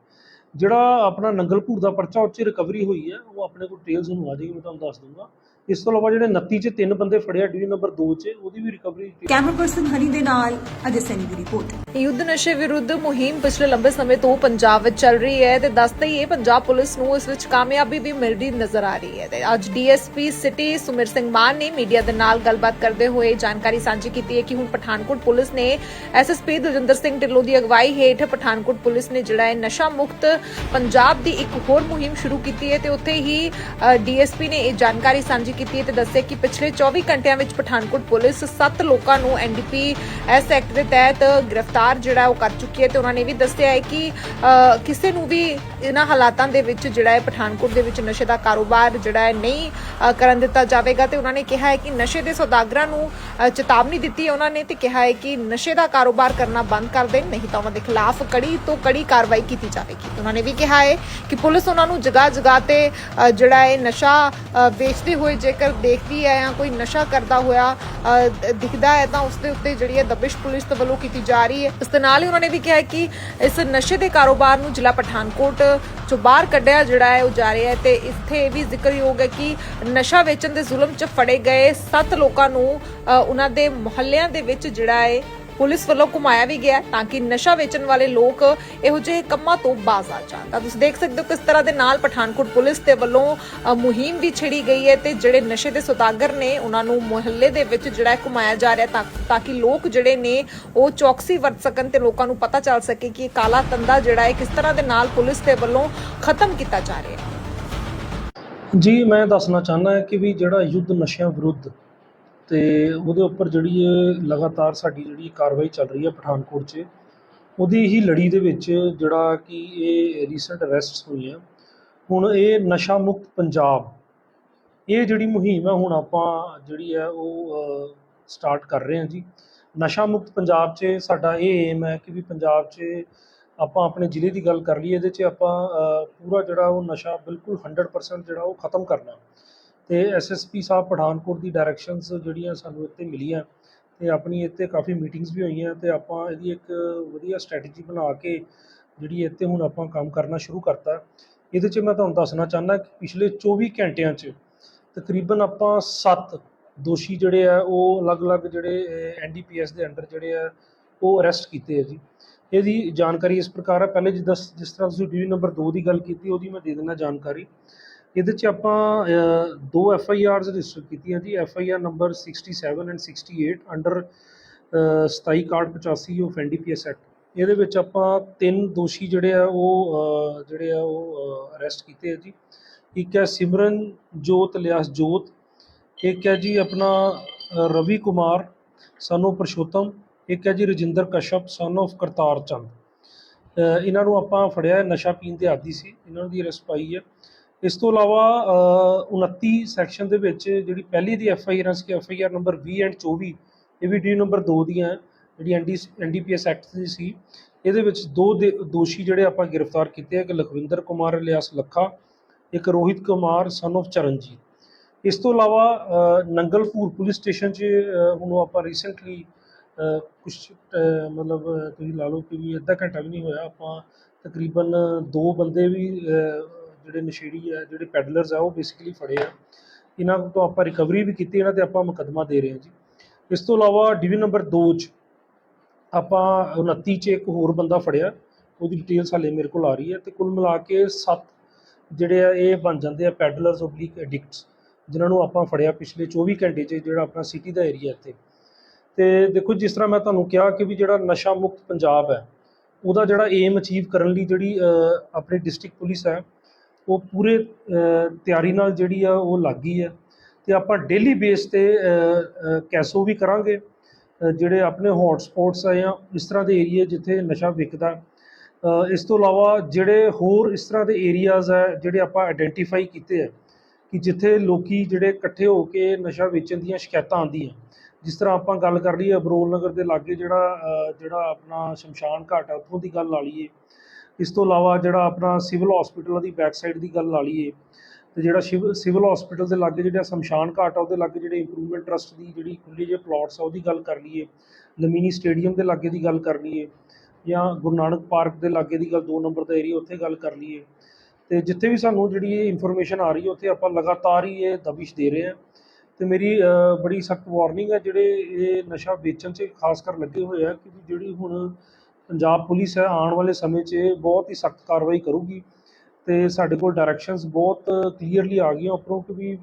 ਜਿਹੜਾ ਆਪਣਾ ਨੰਗਲਪੁਰ ਦਾ ਪਰਚਾ ਉੱਚ ਰਿਕਵਰੀ ਹੋਈ ਹੈ ਉਹ ਆਪਣੇ ਕੋਲ ਡਿਟੇਲਸ ਨੂੰ ਆ ਜਾਏਗੀ, ਮੈਂ ਤੁਹਾਨੂੰ ਦੱਸ ਦੂੰਗਾ। ਇਸ ਤੋਂ ਇਲਾਵਾ ਜਿਹੜੇ 29 ਚ ਤਿੰਨ ਬੰਦੇ ਫੜਿਆ ਡਿਵੀਜ਼ਨ ਨੰਬਰ 2 ਚ ਉਹਦੀ ਵੀ ਰਿਕਵਰੀ ਕੈਮਰਾ ਪਰਸਨ ਹਨੀ ਦੇ ਨਾਲ ਅਜੇ ਸੈਨੀ ਦੀ ਰਿਪੋਰਟ ਯੁੱਧ ਨਸ਼ੇ ਵਿਰੁੱਧ ਮੁਹਿੰਮ ਪਿਛਲੇ ਲੰਬੇ ਸਮੇਂ ਤੋਂ ਪੰਜਾਬ ਵਿੱਚ ਚੱਲ ਰਹੀ ਹੈ ਤੇ ਦੱਸਦਾ ਹੀ ਹੈ ਪੰਜਾਬ ਪੁਲਿਸ ਨੂੰ ਇਸ ਵਿੱਚ ਕਾਮਯਾਬੀ ਵੀ ਮਿਲਦੀ ਨਜ਼ਰ ਆ ਰਹੀ ਹੈ ਤੇ ਅੱਜ ਡੀਐਸਪੀ ਸਿਟੀ ਸੁਮਿਰ ਸਿੰਘ ਮਾਨ ਨੇ ਮੀਡੀਆ ਦੇ ਨਾਲ ਗੱਲਬਾਤ ਕਰਦੇ ਹੋਏ ਜਾਣਕਾਰੀ ਸਾਂਝੀ ਕੀਤੀ ਹੈ ਕਿ ਹੁਣ ਪਠਾਨਕੋਟ ਪੁਲਿਸ ਨੇ ਐਸਐਸਪੀ ਦਲਜਿੰਦਰ ਸਿੰਘ ਢਿੱਲੋਂ ਦੀ ਅਗਵਾਈ ਹੇਠ ਪਠਾਨਕੋਟ ਪੁਲਿਸ ਨੇ ਜਿਹੜਾ ਹੈ ਨਸ਼ਾ ਮੁਕਤ ਪੰਜਾਬ ਦੀ ਇੱਕ ਹੋਰ ਮੁਹਿੰਮ ਸ਼ੁਰੂ ਕੀਤੀ ਹੈ ਤੇ ਉੱਥੇ ਹੀ ਡੀਐਸਪੀ ਨੇ ਇਹ ਜਾਣਕਾਰੀ ਸਾਂਝੀ ਕੀਤੀ ਹੈ ਤੇ ਦੱਸਿਆ ਕਿ ਪਿਛਲੇ 24 ਘੰਟਿਆਂ ਵਿੱਚ ਪਠਾਨਕੋਟ ਪੁਲਿਸ 7 ਲੋਕਾਂ ਨੂੰ ਐਨਡੀਪੀ ਐਸ ਐਕਟ ਦੇ ਤਹਿਤ ਗ੍ਰਿਫਤਾਰ ਜਿਹੜਾ ਉਹ ਕਰ ਚੁੱਕੀ ਹੈ ਤੇ ਉਹਨਾਂ ਨੇ ਵੀ ਦੱਸਿਆ ਹੈ ਕਿ ਕਿਸੇ ਨੂੰ ਵੀ ਇਹਨਾਂ ਹਾਲਾਤਾਂ ਦੇ ਵਿੱਚ ਜਿਹੜਾ ਹੈ ਪਠਾਨਕੋਟ ਦੇ ਵਿੱਚ ਨਸ਼ੇ ਦਾ ਕਾਰੋਬਾਰ ਜਿਹੜਾ ਹੈ ਨਹੀਂ ਕਰਨ ਦਿੱਤਾ ਜਾਵੇਗਾ ਤੇ ਉਹਨਾਂ ਨੇ ਕਿਹਾ ਹੈ ਕਿ ਨਸ਼ੇ ਦੇ ਸੌਦਾਗਰਾਂ ਨੂੰ ਚੇਤਾਵਨੀ ਦਿੱਤੀ ਹੈ ਉਹਨਾਂ ਨੇ ਤੇ ਕਿਹਾ ਹੈ ਕਿ ਨਸ਼ੇ ਦਾ ਕਾਰੋਬਾਰ ਕਰਨਾ ਬੰਦ ਕਰ ਦੇਣ, ਨਹੀਂ ਤਾਂ ਉਹਨਾਂ ਦੇ ਖਿਲਾਫ ਕੜੀ ਤੋਂ ਕੜੀ ਕਾਰਵਾਈ ਕੀਤੀ ਜਾਵੇਗੀ। ਉਹਨਾਂ ਨੇ ਵੀ ਕਿਹਾ ਹੈ ਕਿ ਪੁਲਿਸ ਉਹਨਾਂ ਨੂੰ ਜਗ੍ਹਾ ਜਗ੍ਹਾ ਤੇ ਜਿਹੜਾ ਹੈ ਨਸ਼ਾ ਵੇਚਦੇ ਹੋਏ ਜੇਕਰ ਦੇਖਦੀ ਹੈ ਜਾਂ ਕੋਈ ਨਸ਼ਾ ਕਰਦਾ ਹੋਇਆ ਦਿਖਦਾ ਹੈ ਤਾਂ ਉਸ ਦੇ ਉੱਤੇ ਜਿਹੜੀ ਹੈ ਦਬਿਸ਼ ਪੁਲਿਸ ਦੇ ਵੱਲੋਂ ਕੀਤੀ ਜਾ ਰਹੀ ਹੈ। ਇਸ ਦੇ ਨਾਲ ਹੀ ਉਹਨਾਂ ਨੇ ਵੀ ਕਿਹਾ ਕਿ ਇਸ ਨਸ਼ੇ ਦੇ ਕਾਰੋਬਾਰ ਨੂੰ ਜ਼ਿਲ੍ਹਾ ਪਠਾਨਕੋਟ ਚੋਂ ਬਾਹਰ ਕੱਢਿਆ ਜਿਹੜਾ ਹੈ ਉਹ ਜਾ ਰਿਹਾ ਹੈ ਤੇ ਇੱਥੇ ਇਹ ਵੀ ਜ਼ਿਕਰਯੋਗ ਹੈ ਕਿ ਨਸ਼ਾ ਵੇਚਣ ਦੇ ਜ਼ੁਲਮ 'ਚ ਫੜੇ ਗਏ 7 ਲੋਕਾਂ ਨੂੰ ਅ, ਉਹਨਾਂ ਦੇ ਮੁਹੱਲਿਆਂ ਦੇ ਵਿੱਚ ਜਿਹੜਾ ਹੈ ਪੁਲਿਸ ਵੱਲੋਂ ਘੁਮਾਇਆ ਵੀ ਗਿਆ ਤਾਂ ਕਿ ਨਸ਼ਾ ਵੇਚਣ ਵਾਲੇ ਲੋਕ ਇਹੋ ਜਿਹੇ ਕੰਮਾਂ ਤੋਂ ਬਾਜ਼ ਆ ਜਾਣ। ਤਾਂ ਤੁਸੀਂ ਦੇਖ ਸਕਦੇ ਹੋ ਕਿਸ ਤਰ੍ਹਾਂ ਦੇ ਨਾਲ ਪਠਾਨਕੋਟ ਪੁਲਿਸ ਦੇ ਵੱਲੋਂ ਮੁਹਿੰਮ ਵੀ ਛਿੜੀ ਗਈ ਹੈ ਤੇ ਜਿਹੜੇ ਨਸ਼ੇ ਦੇ ਸੁਦਾਗਰ ਨੇ, ਉਹਨਾਂ ਨੂੰ ਮੁਹੱਲੇ ਦੇ ਵਿੱਚ ਜਿਹੜਾ ਘੁਮਾਇਆ ਜਾ ਰਿਹਾ ਤਾਂ ਕਿ ਲੋਕ ਜਿਹੜੇ ਨੇ, ਉਹ ਚੌਕਸੀ ਵਰਤ ਸਕਣ ਤੇ ਲੋਕਾਂ ਨੂੰ ਪਤਾ ਚੱਲ ਸਕੇ ਕਿ ਇਹ ਕਾਲਾ ਧੰਦਾ ਜਿਹੜਾ ਹੈ ਕਿਸ ਤਰ੍ਹਾਂ ਦੇ ਨਾਲ ਪੁਲਿਸ ਦੇ ਵੱਲੋਂ ਖਤਮ ਕੀਤਾ ਜਾ ਰਿਹਾ ਹੈ। ਜੀ, ਮੈਂ ਦੱਸਣਾ ਚਾਹੁੰਦਾ ਹਾਂ ਕਿ ਵੀ ਜਿਹੜਾ ਯੁੱਧ ਨਸ਼ਿਆਂ ਵਿਰੁੱਧ ਤੇ ਉਹਦੇ ਉੱਪਰ ਜਿਹੜੀ ਇਹ ਲਗਾਤਾਰ ਸਾਡੀ ਜਿਹੜੀ ਕਾਰਵਾਈ ਚੱਲ ਰਹੀ ਹੈ ਪਠਾਨਕੋਟ 'ਚ, ਉਹਦੀ ਹੀ ਲੜੀ ਦੇ ਵਿੱਚ ਜਿਹੜਾ ਕਿ ਇਹ ਰੀਸੈਂਟ ਅਰੈਸਟਸ ਹੋਈਆਂ ਹੁਣ ਇਹ ਨਸ਼ਾ ਮੁਕਤ ਪੰਜਾਬ, ਇਹ ਜਿਹੜੀ ਮੁਹਿੰਮ ਹੈ, ਹੁਣ ਆਪਾਂ ਜਿਹੜੀ ਹੈ ਉਹ ਸਟਾਰਟ ਕਰ ਰਹੇ ਹਾਂ ਜੀ। ਨਸ਼ਾ ਮੁਕਤ ਪੰਜਾਬ 'ਚ ਸਾਡਾ ਇਹ ਏਮ ਹੈ ਕਿ ਵੀ ਪੰਜਾਬ 'ਚ ਆਪਾਂ ਆਪਣੇ ਜ਼ਿਲ੍ਹੇ ਦੀ ਗੱਲ ਕਰ ਲਈਏ, ਇਹਦੇ 'ਚ ਆਪਾਂ ਪੂਰਾ ਜਿਹੜਾ ਉਹ ਨਸ਼ਾ ਬਿਲਕੁਲ 100% ਜਿਹੜਾ ਉਹ ਖਤਮ ਕਰਨਾ। ਤੇ ਐਸਐਸਪੀ ਸਾਹਿਬ ਪਠਾਨਕੋਟ ਦੀ ਡਾਇਰੈਕਸ਼ਨਸ ਜਿਹੜੀਆਂ ਸਾਨੂੰ ਇੱਥੇ ਮਿਲੀਆਂ ਤੇ ਆਪਣੀ ਇੱਥੇ ਕਾਫੀ ਮੀਟਿੰਗਸ ਵੀ ਹੋਈਆਂ ਤੇ ਆਪਾਂ ਇਹਦੀ ਇੱਕ ਵਧੀਆ ਸਟ੍ਰੈਟਜੀ ਬਣਾ ਕੇ ਜਿਹੜੀ ਇੱਥੇ ਹੁਣ ਆਪਾਂ ਕੰਮ ਕਰਨਾ ਸ਼ੁਰੂ ਕਰਤਾ। ਇਹਦੇ 'ਚ ਮੈਂ ਤੁਹਾਨੂੰ ਦੱਸਣਾ ਚਾਹੁੰਦਾ ਕਿ ਪਿਛਲੇ 24 ਘੰਟਿਆਂ 'ਚ ਤਕਰੀਬਨ ਆਪਾਂ 7 ਦੋਸ਼ੀ ਜਿਹੜੇ ਆ, ਉਹ ਅਲੱਗ-ਅਲੱਗ ਜਿਹੜੇ ਐਨਡੀਪੀਐਸ ਦੇ ਅੰਡਰ ਜਿਹੜੇ ਆ, ਉਹ ਅਰੈਸਟ ਕੀਤੇ ਆ ਜੀ। ਇਹਦੀ ਜਾਣਕਾਰੀ ਇਸ ਪ੍ਰਕਾਰ ਹੈ ਪਹਿਲੇ ਜਿੱਦਾਂ, ਜਿਸ ਤਰ੍ਹਾਂ ਤੁਸੀਂ ਡਿਵੀਜ਼ਨ ਨੰਬਰ 2 ਦੀ ਗੱਲ ਕੀਤੀ, ਉਹਦੀ ਮੈਂ ਦੇ ਦਿੰਦਾ ਜਾਣਕਾਰੀ। ਇਹਦੇ 'ਚ ਆਪਾਂ ਦੋ ਐਫ ਆਈ ਆਰਸ ਰਜਿਸਟਰ ਕੀਤੀਆਂ ਜੀ। F I R number 67 and 68 under 27 card 85 of NDPS act ਇਹਦੇ ਵਿੱਚ ਆਪਾਂ ਤਿੰਨ ਦੋਸ਼ੀ ਜਿਹੜੇ ਆ, ਉਹ ਜਿਹੜੇ ਆ, ਉਹ ਅਰੈਸਟ ਕੀਤੇ ਆ ਜੀ। ਇੱਕ ਹੈ ਸਿਮਰਨ ਜੋਤ ਲਿਆਸ ਜੋਤ। ਇੱਕ ਹੈ ਜੀ ਆਪਣਾ ਰਵੀ ਕੁਮਾਰ ਸਾਨੂੰ ਪਰਸ਼ੋਤਮ। ਇੱਕ ਹੈ ਜੀ ਰਜਿੰਦਰ ਕਸ਼ਪ ਸਨ of ਕਰਤਾਰ ਚੰਦ। ਇਹਨਾਂ ਨੂੰ ਆਪਾਂ ਫੜਿਆ ਨਸ਼ਾ ਪੀਣ ਦੇ ਆਦੀ ਸੀ। ਇਹਨਾਂ ਦੀ ਅਰੈਸਟ ਪਾਈ ਹੈ। ਇਸ ਤੋਂ ਇਲਾਵਾ ਅ, 29 ਸੈਕਸ਼ਨ ਦੇ ਵਿੱਚ ਜਿਹੜੀ ਪਹਿਲੀ ਦੀ F I R C F I R number 20 and 24 ਇਹ ਵੀ ਡੀ ਨੰਬਰ 2 ਦੀਆਂ ਹੈ, ਜਿਹੜੀ ਐਨਡੀ ਐਨਡੀਪੀਐਸ ਐਕਟ ਦੀ ਸੀ। ਇਹਦੇ ਵਿੱਚ ਦੋ ਦੇ- ਦੋਸ਼ੀ ਜਿਹੜੇ ਆਪਾਂ ਗ੍ਰਿਫਤਾਰ ਕੀਤੇ ਹੈ ਕਿ ਲਖਵਿੰਦਰ ਕੁਮਾਰ ਇਲਿਆਸ ਲੱਖਾ ਇੱਕ ਰੋਹਿਤ ਕੁਮਾਰ ਸਨ of ਚਰਨਜੀਤ। ਇਸ ਤੋਂ ਇਲਾਵਾ ਅ, ਨੰਗਲਪੁਰ ਪੁਲਿਸ ਸਟੇਸ਼ਨ 'ਚ ਹੁਣ ਆਪਾਂ ਰੀਸੈਂਟਲੀ ਕੁਝ ਮਤਲਬ ਤੁਸੀਂ ਲਾ ਲਓ ਕਿ ਵੀ ਅੱਧਾ ਘੰਟਾ ਵੀ ਨਹੀਂ ਹੋਇਆ ਆਪਾਂ ਤਕਰੀਬਨ ਦੋ ਬੰਦੇ ਵੀ ਜਿਹੜੇ ਨਸ਼ੇੜੀ ਆ ਜਿਹੜੇ ਪੈਡਲਰਸ ਆ ਉਹ ਬੇਸਿਕਲੀ ਫੜੇ ਆ। ਇਹਨਾਂ ਤੋਂ ਆਪਾਂ ਰਿਕਵਰੀ ਵੀ ਕੀਤੀ ਇਹਨਾਂ ਤੇ ਆਪਾਂ ਮੁਕੱਦਮਾ ਦੇ ਰਹੇ ਹਾਂ ਜੀ। ਇਸ ਤੋਂ ਇਲਾਵਾ ਡਿਵੀਜ਼ਨ ਨੰਬਰ 2 'ਚ ਆਪਾਂ 29 'ਚ ਇੱਕ ਹੋਰ ਬੰਦਾ ਫੜਿਆ। ਉਹਦੀ ਡਿਟੇਲਸ ਹਾਲੇ ਮੇਰੇ ਕੋਲ ਆ ਰਹੀ ਹੈ ਤੇ ਕੁੱਲ ਮਿਲਾ ਕੇ 7 ਜਿਹੜੇ ਆ ਇਹ ਬਣ ਜਾਂਦੇ ਆ ਪੈਡਲਰਸ ਓਬਲੀਕ ਐਡਿਕਟਸ ਜਿਨ੍ਹਾਂ ਨੂੰ ਆਪਾਂ ਫੜਿਆ ਪਿਛਲੇ 24 ਘੰਟੇ 'ਚ ਜਿਹੜਾ ਆਪਣਾ ਸਿਟੀ ਦਾ ਏਰੀਆ ਇੱਥੇ। ਤੇ ਦੇਖੋ ਜਿਸ ਤਰ੍ਹਾਂ ਮੈਂ ਤੁਹਾਨੂੰ ਕਿਹਾ ਕਿ ਵੀ ਜਿਹੜਾ ਨਸ਼ਾ ਮੁਕਤ ਪੰਜਾਬ ਹੈ ਉਹਦਾ ਜਿਹੜਾ ਏਮ ਅਚੀਵ ਕਰਨ ਲਈ ਜਿਹੜੀ ਅ, ਆਪਣੀ ਡਿਸਟ੍ਰਿਕਟ ਪੁਲਿਸ ਹੈ ਉਹ ਪੂਰੇ ਤਿਆਰੀ ਨਾਲ ਜਿਹੜੀ ਆ ਉਹ ਲੱਗ ਗਈ ਹੈ ਤੇ ਆਪਾਂ ਡੇਲੀ ਬੇਸ ਤੇ ਕੈਸੋ ਵੀ ਕਰਾਂਗੇ। ਜਿਹੜੇ ਆਪਣੇ ਹੌਟ ਸਪੌਟਸ ਆ ਜਾਂ ਇਸ ਤਰ੍ਹਾਂ ਦੇ ਏਰੀਏ ਜਿੱਥੇ ਨਸ਼ਾ ਵਿਕਦਾ। ਇਸ ਤੋਂ ਇਲਾਵਾ ਜਿਹੜੇ ਹੋਰ ਇਸ ਤਰ੍ਹਾਂ ਦੇ ਏਰੀਆਜ਼ ਹੈ ਜਿਹੜੇ ਆਪਾਂ ਆਇਡੈਂਟੀਫਾਈ ਕੀਤੇ ਆ ਕਿ ਜਿੱਥੇ ਲੋਕੀ ਜਿਹੜੇ ਇਕੱਠੇ ਹੋ ਕੇ ਨਸ਼ਾ ਵੇਚਣ ਦੀਆਂ ਸ਼ਿਕਾਇਤਾਂ ਆਉਂਦੀਆਂ। ਜਿਸ ਤਰ੍ਹਾਂ ਆਪਾਂ ਗੱਲ ਕਰ ਲਈਏ ਅਬਰੋਲ ਨਗਰ ਦੇ ਲਾਗੇ ਜਿਹੜਾ ਜਿਹੜਾ ਆਪਣਾ ਸ਼ਮਸ਼ਾਨ ਘਾਟ ਆ, ਉੱਥੋਂ ਦੀ ਗੱਲ ਲਾ ਲਈਏ। ਇਸ ਤੋਂ ਇਲਾਵਾ ਜਿਹੜਾ ਆਪਣਾ ਸਿਵਲ ਹਸਪੀਟਲ ਦੀ ਬੈਕ ਸਾਈਡ ਦੀ ਗੱਲ ਲਾ ਲਈਏ, ਤੇ ਜਿਹੜਾ ਸ਼ਿਵ, ਸਿਵਲ ਹਸਪੀਟਲ ਦੇ ਲਾਗੇ ਜਿਹੜਾ ਸ਼ਮਸ਼ਾਨ ਘਾਟ ਆ, ਉਹਦੇ ਲਾਗੇ ਜਿਹੜੇ ਇੰਪਰੂਵਮੈਂਟ ਟਰਸਟ ਦੀ ਜਿਹੜੀ ਖੁੱਲੀ ਜਿਹੇ ਪਲਾਟਸ ਆ, ਉਹਦੀ ਗੱਲ ਕਰ ਲਈਏ। ਲਮੀਨੀ ਸਟੇਡੀਅਮ ਦੇ ਲਾਗੇ ਦੀ ਗੱਲ ਕਰ ਲਈਏ ਜਾਂ ਗੁਰੂ ਨਾਨਕ ਪਾਰਕ ਦੇ ਲਾਗੇ ਦੀ ਗੱਲ 2 ਨੰਬਰ ਦਾ ਏਰੀਆ ਉੱਥੇ ਗੱਲ ਕਰ ਲਈਏ। ਤੇ ਜਿੱਥੇ ਵੀ ਸਾਨੂੰ ਜਿਹੜੀ ਇਹ ਇਨਫੋਰਮੇਸ਼ਨ ਆ ਰਹੀ ਹੈ, ਉੱਥੇ ਆਪਾਂ ਲਗਾਤਾਰ ਹੀ ਇਹ ਦਬਿਸ਼ ਦੇ ਰਹੇ ਹਾਂ। ਤੇ ਮੇਰੀ ਬੜੀ ਸਖਤ ਵਾਰਨਿੰਗ ਹੈ, ਜਿਹੜੇ ਇਹ ਨਸ਼ਾ ਵੇਚਣ 'ਚ ਖਾਸ ਕਰ ਲੱਗੇ ਹੋਏ ਆ, ਕਿ ਜਿਹੜੀ ਹੁਣ ਪੰਜਾਬ ਪੁਲਿਸ ਹੈ, ਆਉਣ ਵਾਲੇ ਸਮੇਂ 'ਚ ਬਹੁਤ ਹੀ ਸਖਤ ਕਾਰਵਾਈ ਕਰੂਗੀ ਤੇ ਸਾਡੇ ਕੋਲ ਡਾਇਰੈਕਸ਼ਨਸ ਬਹੁਤ ਕਲੀਅਰਲੀ ਆ ਗਈਆਂ ਉੱਪਰੋਂ ਕਿ ਵੀ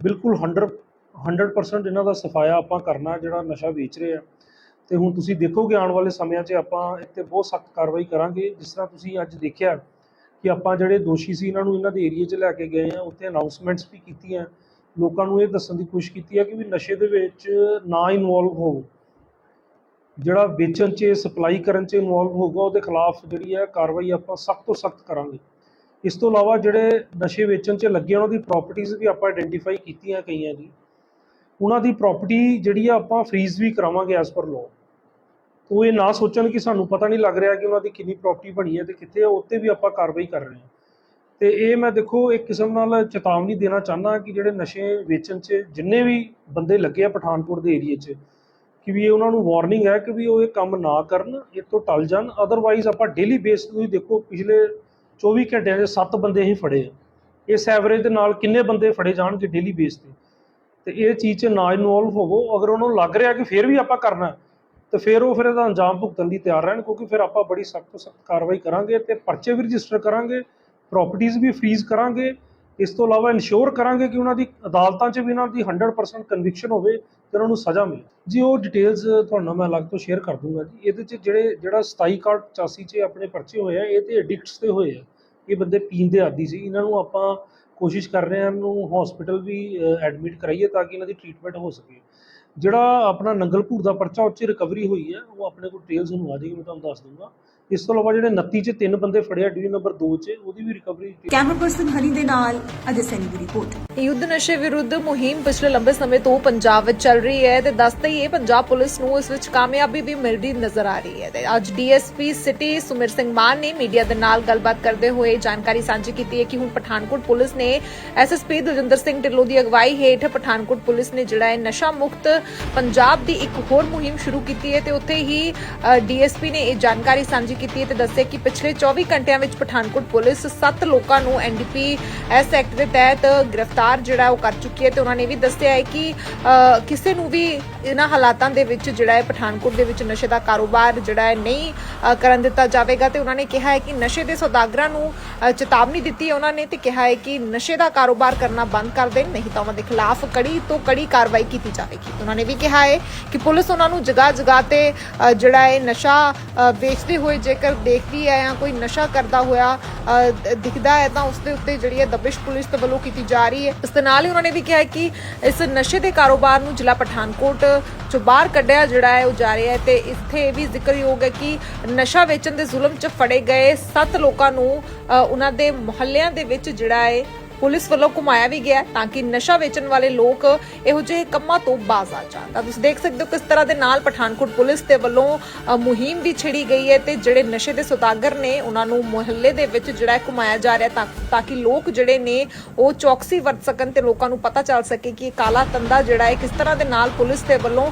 ਬਿਲਕੁਲ 100 100% ਇਹਨਾਂ ਦਾ ਸਫਾਇਆ ਆਪਾਂ ਕਰਨਾ ਜਿਹੜਾ ਨਸ਼ਾ ਵੇਚ ਰਿਹਾ ਆ। ਤੇ ਹੁਣ ਤੁਸੀਂ ਦੇਖੋਗੇ ਆਉਣ ਵਾਲੇ ਸਮਿਆਂ 'ਚ ਆਪਾਂ ਇੱਥੇ ਬਹੁਤ ਸਖਤ ਕਾਰਵਾਈ ਕਰਾਂਗੇ। ਜਿਸ ਤਰ੍ਹਾਂ ਤੁਸੀਂ ਅੱਜ ਦੇਖਿਆ ਕਿ ਆਪਾਂ ਜਿਹੜੇ ਦੋਸ਼ੀ ਸੀ, ਇਹਨਾਂ ਨੂੰ ਇਹਨਾਂ ਦੇ ਏਰੀਆ 'ਚ ਲੈ ਕੇ ਗਏ ਆ, ਉੱਥੇ ਅਨਾਉਂਸਮੈਂਟਸ ਵੀ ਕੀਤੀਆਂ। ਲੋਕਾਂ ਨੂੰ ਇਹ ਦੱਸਣ ਦੀ ਕੋਸ਼ਿਸ਼ ਕੀਤੀ ਹੈ ਕਿ ਵੀ ਨਸ਼ੇ ਦੇ ਵਿੱਚ ਨਾ ਇਨਵੋਲਵ ਹੋਵੋ। ਜਿਹੜਾ ਵੇਚਣ 'ਚ, ਸਪਲਾਈ ਕਰਨ 'ਚ ਇਨਵੋਲਵ ਹੋਊਗਾ, ਉਹਦੇ ਖਿਲਾਫ ਜਿਹੜੀ ਹੈ ਕਾਰਵਾਈ ਆਪਾਂ ਸਖਤ ਤੋਂ ਸਖਤ ਕਰਾਂਗੇ। ਇਸ ਤੋਂ ਇਲਾਵਾ ਜਿਹੜੇ ਨਸ਼ੇ ਵੇਚਣ 'ਚ ਲੱਗੇ ਉਹਨਾਂ ਦੀ ਪ੍ਰਾਪਰਟੀਆਂ ਵੀ ਆਪਾਂ ਆਇਡੈਂਟੀਫਾਈ ਕੀਤੀਆਂ ਕਈਆਂ ਦੀ। ਉਹਨਾਂ ਦੀ ਪ੍ਰਾਪਰਟੀ ਜਿਹੜੀ ਆ, ਆਪਾਂ ਫ੍ਰੀਜ਼ ਵੀ ਕਰਾਵਾਂਗੇ ਐਸ ਪਰ ਲਾਅ ਉਹ ਇਹ ਨਾ ਸੋਚਣ ਕਿ ਸਾਨੂੰ ਪਤਾ ਨਹੀਂ ਲੱਗ ਰਿਹਾ ਕਿ ਉਹਨਾਂ ਦੀ ਕਿੰਨੀ ਪ੍ਰਾਪਰਟੀ ਬਣੀ ਹੈ ਤੇ ਕਿੱਥੇ ਉੱਤੇ ਵੀ ਆਪਾਂ ਕਾਰਵਾਈ ਕਰ ਰਹੇ ਹਾਂ। ਤੇ ਇਹ ਮੈਂ ਦੇਖੋ, ਇੱਕ ਕਿਸਮ ਨਾਲ ਚੇਤਾਵਨੀ ਦੇਣਾ ਚਾਹੁੰਦਾ ਕਿ ਜਿਹੜੇ ਨਸ਼ੇ ਵੇਚਣ 'ਚ ਜਿੰਨੇ ਵੀ ਬੰਦੇ ਲੱਗੇ ਆ ਪਠਾਨਕੋਟ ਦੇ ਏਰੀਏ 'ਚ ਕਿ ਵੀ ਇਹ ਉਹਨਾਂ ਨੂੰ ਵਾਰਨਿੰਗ ਹੈ ਕਿ ਵੀ ਉਹ ਇਹ ਕੰਮ ਨਾ ਕਰਨ ਇਹ ਤੋਂ ਟਲ ਜਾਣ। ਅਦਰਵਾਈਜ਼ ਆਪਾਂ ਡੇਲੀ ਬੇਸ ਤੁਸੀਂ ਦੇਖੋ ਪਿਛਲੇ 24 ਘੰਟਿਆਂ ਦੇ 7 ਬੰਦੇ ਹੀ ਫੜੇ ਆ। ਇਸ ਐਵਰੇਜ ਦੇ ਨਾਲ ਕਿੰਨੇ ਬੰਦੇ ਫੜੇ ਜਾਣਗੇ ਡੇਲੀ ਬੇਸ ਤੇ? ਤੇ ਇਹ ਚੀਜ਼ 'ਚ ਨਾ ਇਨਵੋਲਵ ਹੋਵੋ। ਅਗਰ ਉਹਨਾਂ ਨੂੰ ਲੱਗ ਰਿਹਾ ਕਿ ਫਿਰ ਵੀ ਆਪਾਂ ਕਰਨਾ ਹੈ, ਤੇ ਫਿਰ ਉਹ ਫਿਰ ਇਹਦਾ ਅੰਜਾਮ ਭੁਗਤਣ ਲਈ ਤਿਆਰ ਰਹਿਣ ਕਿਉਂਕਿ ਫਿਰ ਆਪਾਂ ਬੜੀ ਸਖਤ ਤੋਂ ਸਖਤ ਕਾਰਵਾਈ ਕਰਾਂਗੇ ਤੇ ਪਰਚੇ ਵੀ ਰਜਿਸਟਰ ਕਰਾਂਗੇ ਪ੍ਰਾਪਰਟੀਆਂ ਵੀ ਫ੍ਰੀਜ਼ ਕਰਾਂਗੇ। ਇਸ ਤੋਂ ਇਲਾਵਾ ਇਨਸ਼ੋਰ ਕਰਾਂਗੇ ਕਿ ਉਹਨਾਂ ਦੀ ਅਦਾਲਤਾਂ 'ਚ ਵੀ ਉਹਨਾਂ ਦੀ 100% ਕਨਵਿਕਸ਼ਨ ਹੋਵੇ ਤੇ ਉਹਨਾਂ ਨੂੰ ਸਜ਼ਾ ਮਿਲੇ। ਜੀ, ਉਹ ਡਿਟੇਲਸ ਤੁਹਾਨੂੰ ਮੈਂ ਅਲੱਗ ਤੋਂ ਸ਼ੇਅਰ ਕਰ ਦੂੰਗਾ ਜੀ। ਇਹਦੇ 'ਚ ਜਿਹੜੇ, ਜਿਹੜਾ 27 ਕਾਰਡ 85 'ਚ ਆਪਣੇ ਪਰਚੇ ਹੋਏ ਆ, ਇਹ ਤੇ ਐਡਿਕਟਸ ਤੇ ਹੋਏ ਆ। ਇਹ ਬੰਦੇ ਪੀਣ ਦੇ ਆਦੀ ਸੀ। ਇਹਨਾਂ ਨੂੰ ਆਪਾਂ ਕੋਸ਼ਿਸ਼ ਕਰ ਰਹੇ ਹਾਂ ਨੂੰ ਹਸਪੀਟਲ ਵੀ ਐਡਮਿਟ ਕਰਾਈਏ ਤਾਂ ਕਿ ਇਹਨਾਂ ਦੀ ਟ੍ਰੀਟਮੈਂਟ ਹੋ ਸਕੇ। ਜਿਹੜਾ ਆਪਣਾ ਨੰਗਲਪੁਰ ਦਾ ਪਰਚਾ ਉਹ ਰਿਕਵਰੀ ਹੋਈ ਹੈ ਉਹ ਆਪਣੇ ਕੋਲ ਡਿਟੇਲਸ ਨੂੰ ਆ ਜਾਏਗੀ, ਮੈਂ ਤੁਹਾਨੂੰ ਦੱਸ ਦੂੰਗਾ। ਇਸ ਤੋਂ ਇਲਾਵਾ ਜਿਹੜੇ 29 'ਚ ਤਿੰਨ ਬੰਦੇ ਫੜਿਆ ਡਿਵੀਜ਼ਨ ਨੰਬਰ 2 'ਚ ਉਹਦੀ ਵੀ ਰਿਕਵਰੀ ਕੈਮਰਾ ਪਰਸਨ ਹਨੀ ਦੇ ਨਾਲ ਅਜੇ ਸੈਨੀ ਦੀ ਰਿਪੋਰਟ। ਯੁੱਧ ਨਸ਼ੇ ਵਿਰੁੱਧ ਮੁਹਿੰਮ ਪਿਛਲੇ ਲੰਬੇ ਸਮੇਂ ਤੋਂ ਪੰਜਾਬ ਵਿੱਚ ਚੱਲ ਰਹੀ ਹੈ ਤੇ ਦੱਸਦਾ ਹੀ ਇਹ ਪੰਜਾਬ ਪੁਲਿਸ ਨੂੰ ਇਸ ਵਿੱਚ ਕਾਮਯਾਬੀ ਵੀ ਮਿਲਦੀ ਨਜ਼ਰ ਆ ਰਹੀ ਹੈ ਤੇ ਅੱਜ ਡੀਐਸਪੀ ਸਿਟੀ ਸੁਮਿਰ ਸਿੰਘ ਮਾਨ ਨੇ ਮੀਡੀਆ ਦੇ ਨਾਲ ਗੱਲਬਾਤ ਕਰਦੇ ਹੋਏ ਜਾਣਕਾਰੀ ਸਾਂਝੀ ਕੀਤੀ ਹੈ ਕਿ ਹੁਣ ਪਠਾਨਕੋਟ ਪੁਲਿਸ ਨੇ ਐਸਐਸਪੀ ਦਲਜਿੰਦਰ ਸਿੰਘ ਢਿੱਲੋਂ ਦੀ ਅਗਵਾਈ ਹੇਠ ਪਠਾਨਕੋਟ ਪੁਲਿਸ ਨੇ ਜਿਹੜਾ ਹੈ ਨਸ਼ਾ ਮੁਕਤ ਪੰਜਾਬ ਦੀ ਇੱਕ ਹੋਰ ਮੁਹਿੰਮ ਸ਼ੁਰੂ ਕੀਤੀ ਹੈ ਤੇ ਉੱਥੇ ਹੀ ਡੀਐਸਪੀ ਨੇ ਇਹ ਜਾਣਕਾਰੀ ਸਾਂਝੀ ਕੀਤੀ ਹੈ ਤੇ ਦੱਸਿਆ ਕਿ ਪਿਛਲੇ 24 ਘੰਟਿਆਂ ਵਿੱਚ ਪਠਾਨਕੋਟ ਪੁਲਿਸ 7 ਲੋਕਾਂ ਨੂੰ ਐਨਡੀਪੀ ਐਸ ਐਕਟ ਦੇ ਤਹਿਤ ਗ੍ਰਿਫਤਾਰ ਜਿਹੜਾ ਉਹ ਕਰ ਚੁੱਕੀ ਹੈ ਤੇ ਉਹਨਾਂ ਨੇ ਵੀ ਦੱਸਿਆ ਹੈ ਕਿ ਕਿਸੇ ਨੂੰ ਵੀ ਇਹਨਾਂ ਹਾਲਾਤਾਂ ਦੇ ਵਿੱਚ ਜਿਹੜਾ ਹੈ ਪਠਾਨਕੋਟ ਦੇ ਵਿੱਚ ਨਸ਼ੇ ਦਾ ਕਾਰੋਬਾਰ ਜਿਹੜਾ ਹੈ ਨਹੀਂ ਕਰਨ ਦਿੱਤਾ ਜਾਵੇਗਾ ਤੇ ਉਹਨਾਂ ਨੇ ਕਿਹਾ ਹੈ ਕਿ ਨਸ਼ੇ ਦੇ ਸੌਦਾਗਰਾਂ ਨੂੰ ਚੇਤਾਵਨੀ ਦਿੱਤੀ ਹੈ ਉਹਨਾਂ ਨੇ ਤੇ ਕਿਹਾ ਹੈ ਕਿ ਨਸ਼ੇ ਦਾ ਕਾਰੋਬਾਰ ਕਰਨਾ ਬੰਦ ਕਰ ਦੇਣ, ਨਹੀਂ ਤਾਂ ਉਹਨਾਂ ਦੇ ਖਿਲਾਫ ਕੜੀ ਤੋਂ ਕੜੀ ਕਾਰਵਾਈ ਕੀਤੀ ਜਾਵੇਗੀ। ਉਹਨਾਂ ਨੇ ਵੀ ਕਿਹਾ ਹੈ ਕਿ ਪੁਲਿਸ ਉਹਨਾਂ ਨੂੰ ਜਗ੍ਹਾ ਜਗ੍ਹਾ ਤੇ ਜਿਹੜਾ ਹੈ ਨਸ਼ਾ ਵੇਚਦੇ ਹੋਏ ਜੇਕਰ ਦੇਖਦੀ ਹੈ ਜਾਂ ਕੋਈ ਨਸ਼ਾ ਕਰਦਾ ਹੋਇਆ ਦਿਖਦਾ ਹੈ, ਤਾਂ ਉਸ ਦੇ ਉੱਤੇ ਜਿਹੜੀ ਹੈ ਦਬਿਸ਼ ਪੁਲਿਸ ਦੇ ਵੱਲੋਂ ਕੀਤੀ ਜਾ ਰਹੀ ਹੈ। ਇਸ ਦੇ ਨਾਲ ਹੀ ਉਹਨਾਂ ਨੇ ਵੀ ਕਿਹਾ ਕਿ ਇਸ ਨਸ਼ੇ ਦੇ ਕਾਰੋਬਾਰ ਨੂੰ ਜ਼ਿਲ੍ਹਾ ਪਠਾਨਕੋਟ ਚੋਂ ਬਾਹਰ ਕੱਢਿਆ ਜਿਹੜਾ ਹੈ, ਉਹ ਜਾ ਰਿਹਾ ਹੈ ਤੇ ਇੱਥੇ ਇਹ ਵੀ ਜ਼ਿਕਰਯੋਗ ਹੈ ਕਿ ਨਸ਼ਾ ਵੇਚਣ ਦੇ ਜ਼ੁਲਮ 'ਚ ਫੜੇ ਗਏ 7 ਲੋਕਾਂ ਨੂੰ ਉਹਨਾਂ ਦੇ ਮੁਹੱਲਿਆਂ ਦੇ ਵਿੱਚ ਜਿਹੜਾ ਹੈ ਪੁਲਿਸ ਵੱਲੋਂ ਘੁਮਾਇਆ ਵੀ ਗਿਆ ਤਾਂ ਕਿ ਨਸ਼ਾ ਵੇਚਣ ਵਾਲੇ ਲੋਕ ਇਹੋ ਜਿਹੇ ਕੰਮਾਂ ਤੋਂ ਬਾਜ਼ ਆ ਜਾਣ। ਤਾਂ ਤੁਸੀਂ ਦੇਖ ਸਕਦੇ ਹੋ ਕਿਸ ਤਰ੍ਹਾਂ ਦੇ ਨਾਲ ਪਠਾਨਕੋਟ ਪੁਲਿਸ ਦੇ ਵੱਲੋਂ ਮੁਹਿੰਮ ਵੀ ਛਿੜੀ ਗਈ ਹੈ ਤੇ ਜਿਹੜੇ ਨਸ਼ੇ ਦੇ ਸੁਦਾਗਰ ਨੇ ਉਹਨਾਂ ਨੂੰ ਮੁਹੱਲੇ ਦੇ ਵਿੱਚ ਜਿਹੜਾ ਹੈ ਘੁਮਾਇਆ ਜਾ ਰਿਹਾ ਤਾਂ ਤਾਂ ਕਿ ਲੋਕ ਜਿਹੜੇ ਨੇ ਉਹ ਚੌਕਸੀ ਵਰਤ ਸਕਣ ਤੇ ਲੋਕਾਂ ਨੂੰ ਪਤਾ ਚੱਲ ਸਕੇ ਕਿ ਇਹ ਕਾਲਾ ਤੰਦਾ ਜਿਹੜਾ ਹੈ ਕਿਸ ਤਰ੍ਹਾਂ ਦੇ ਨਾਲ ਪੁਲਿਸ ਦੇ ਵੱਲੋਂ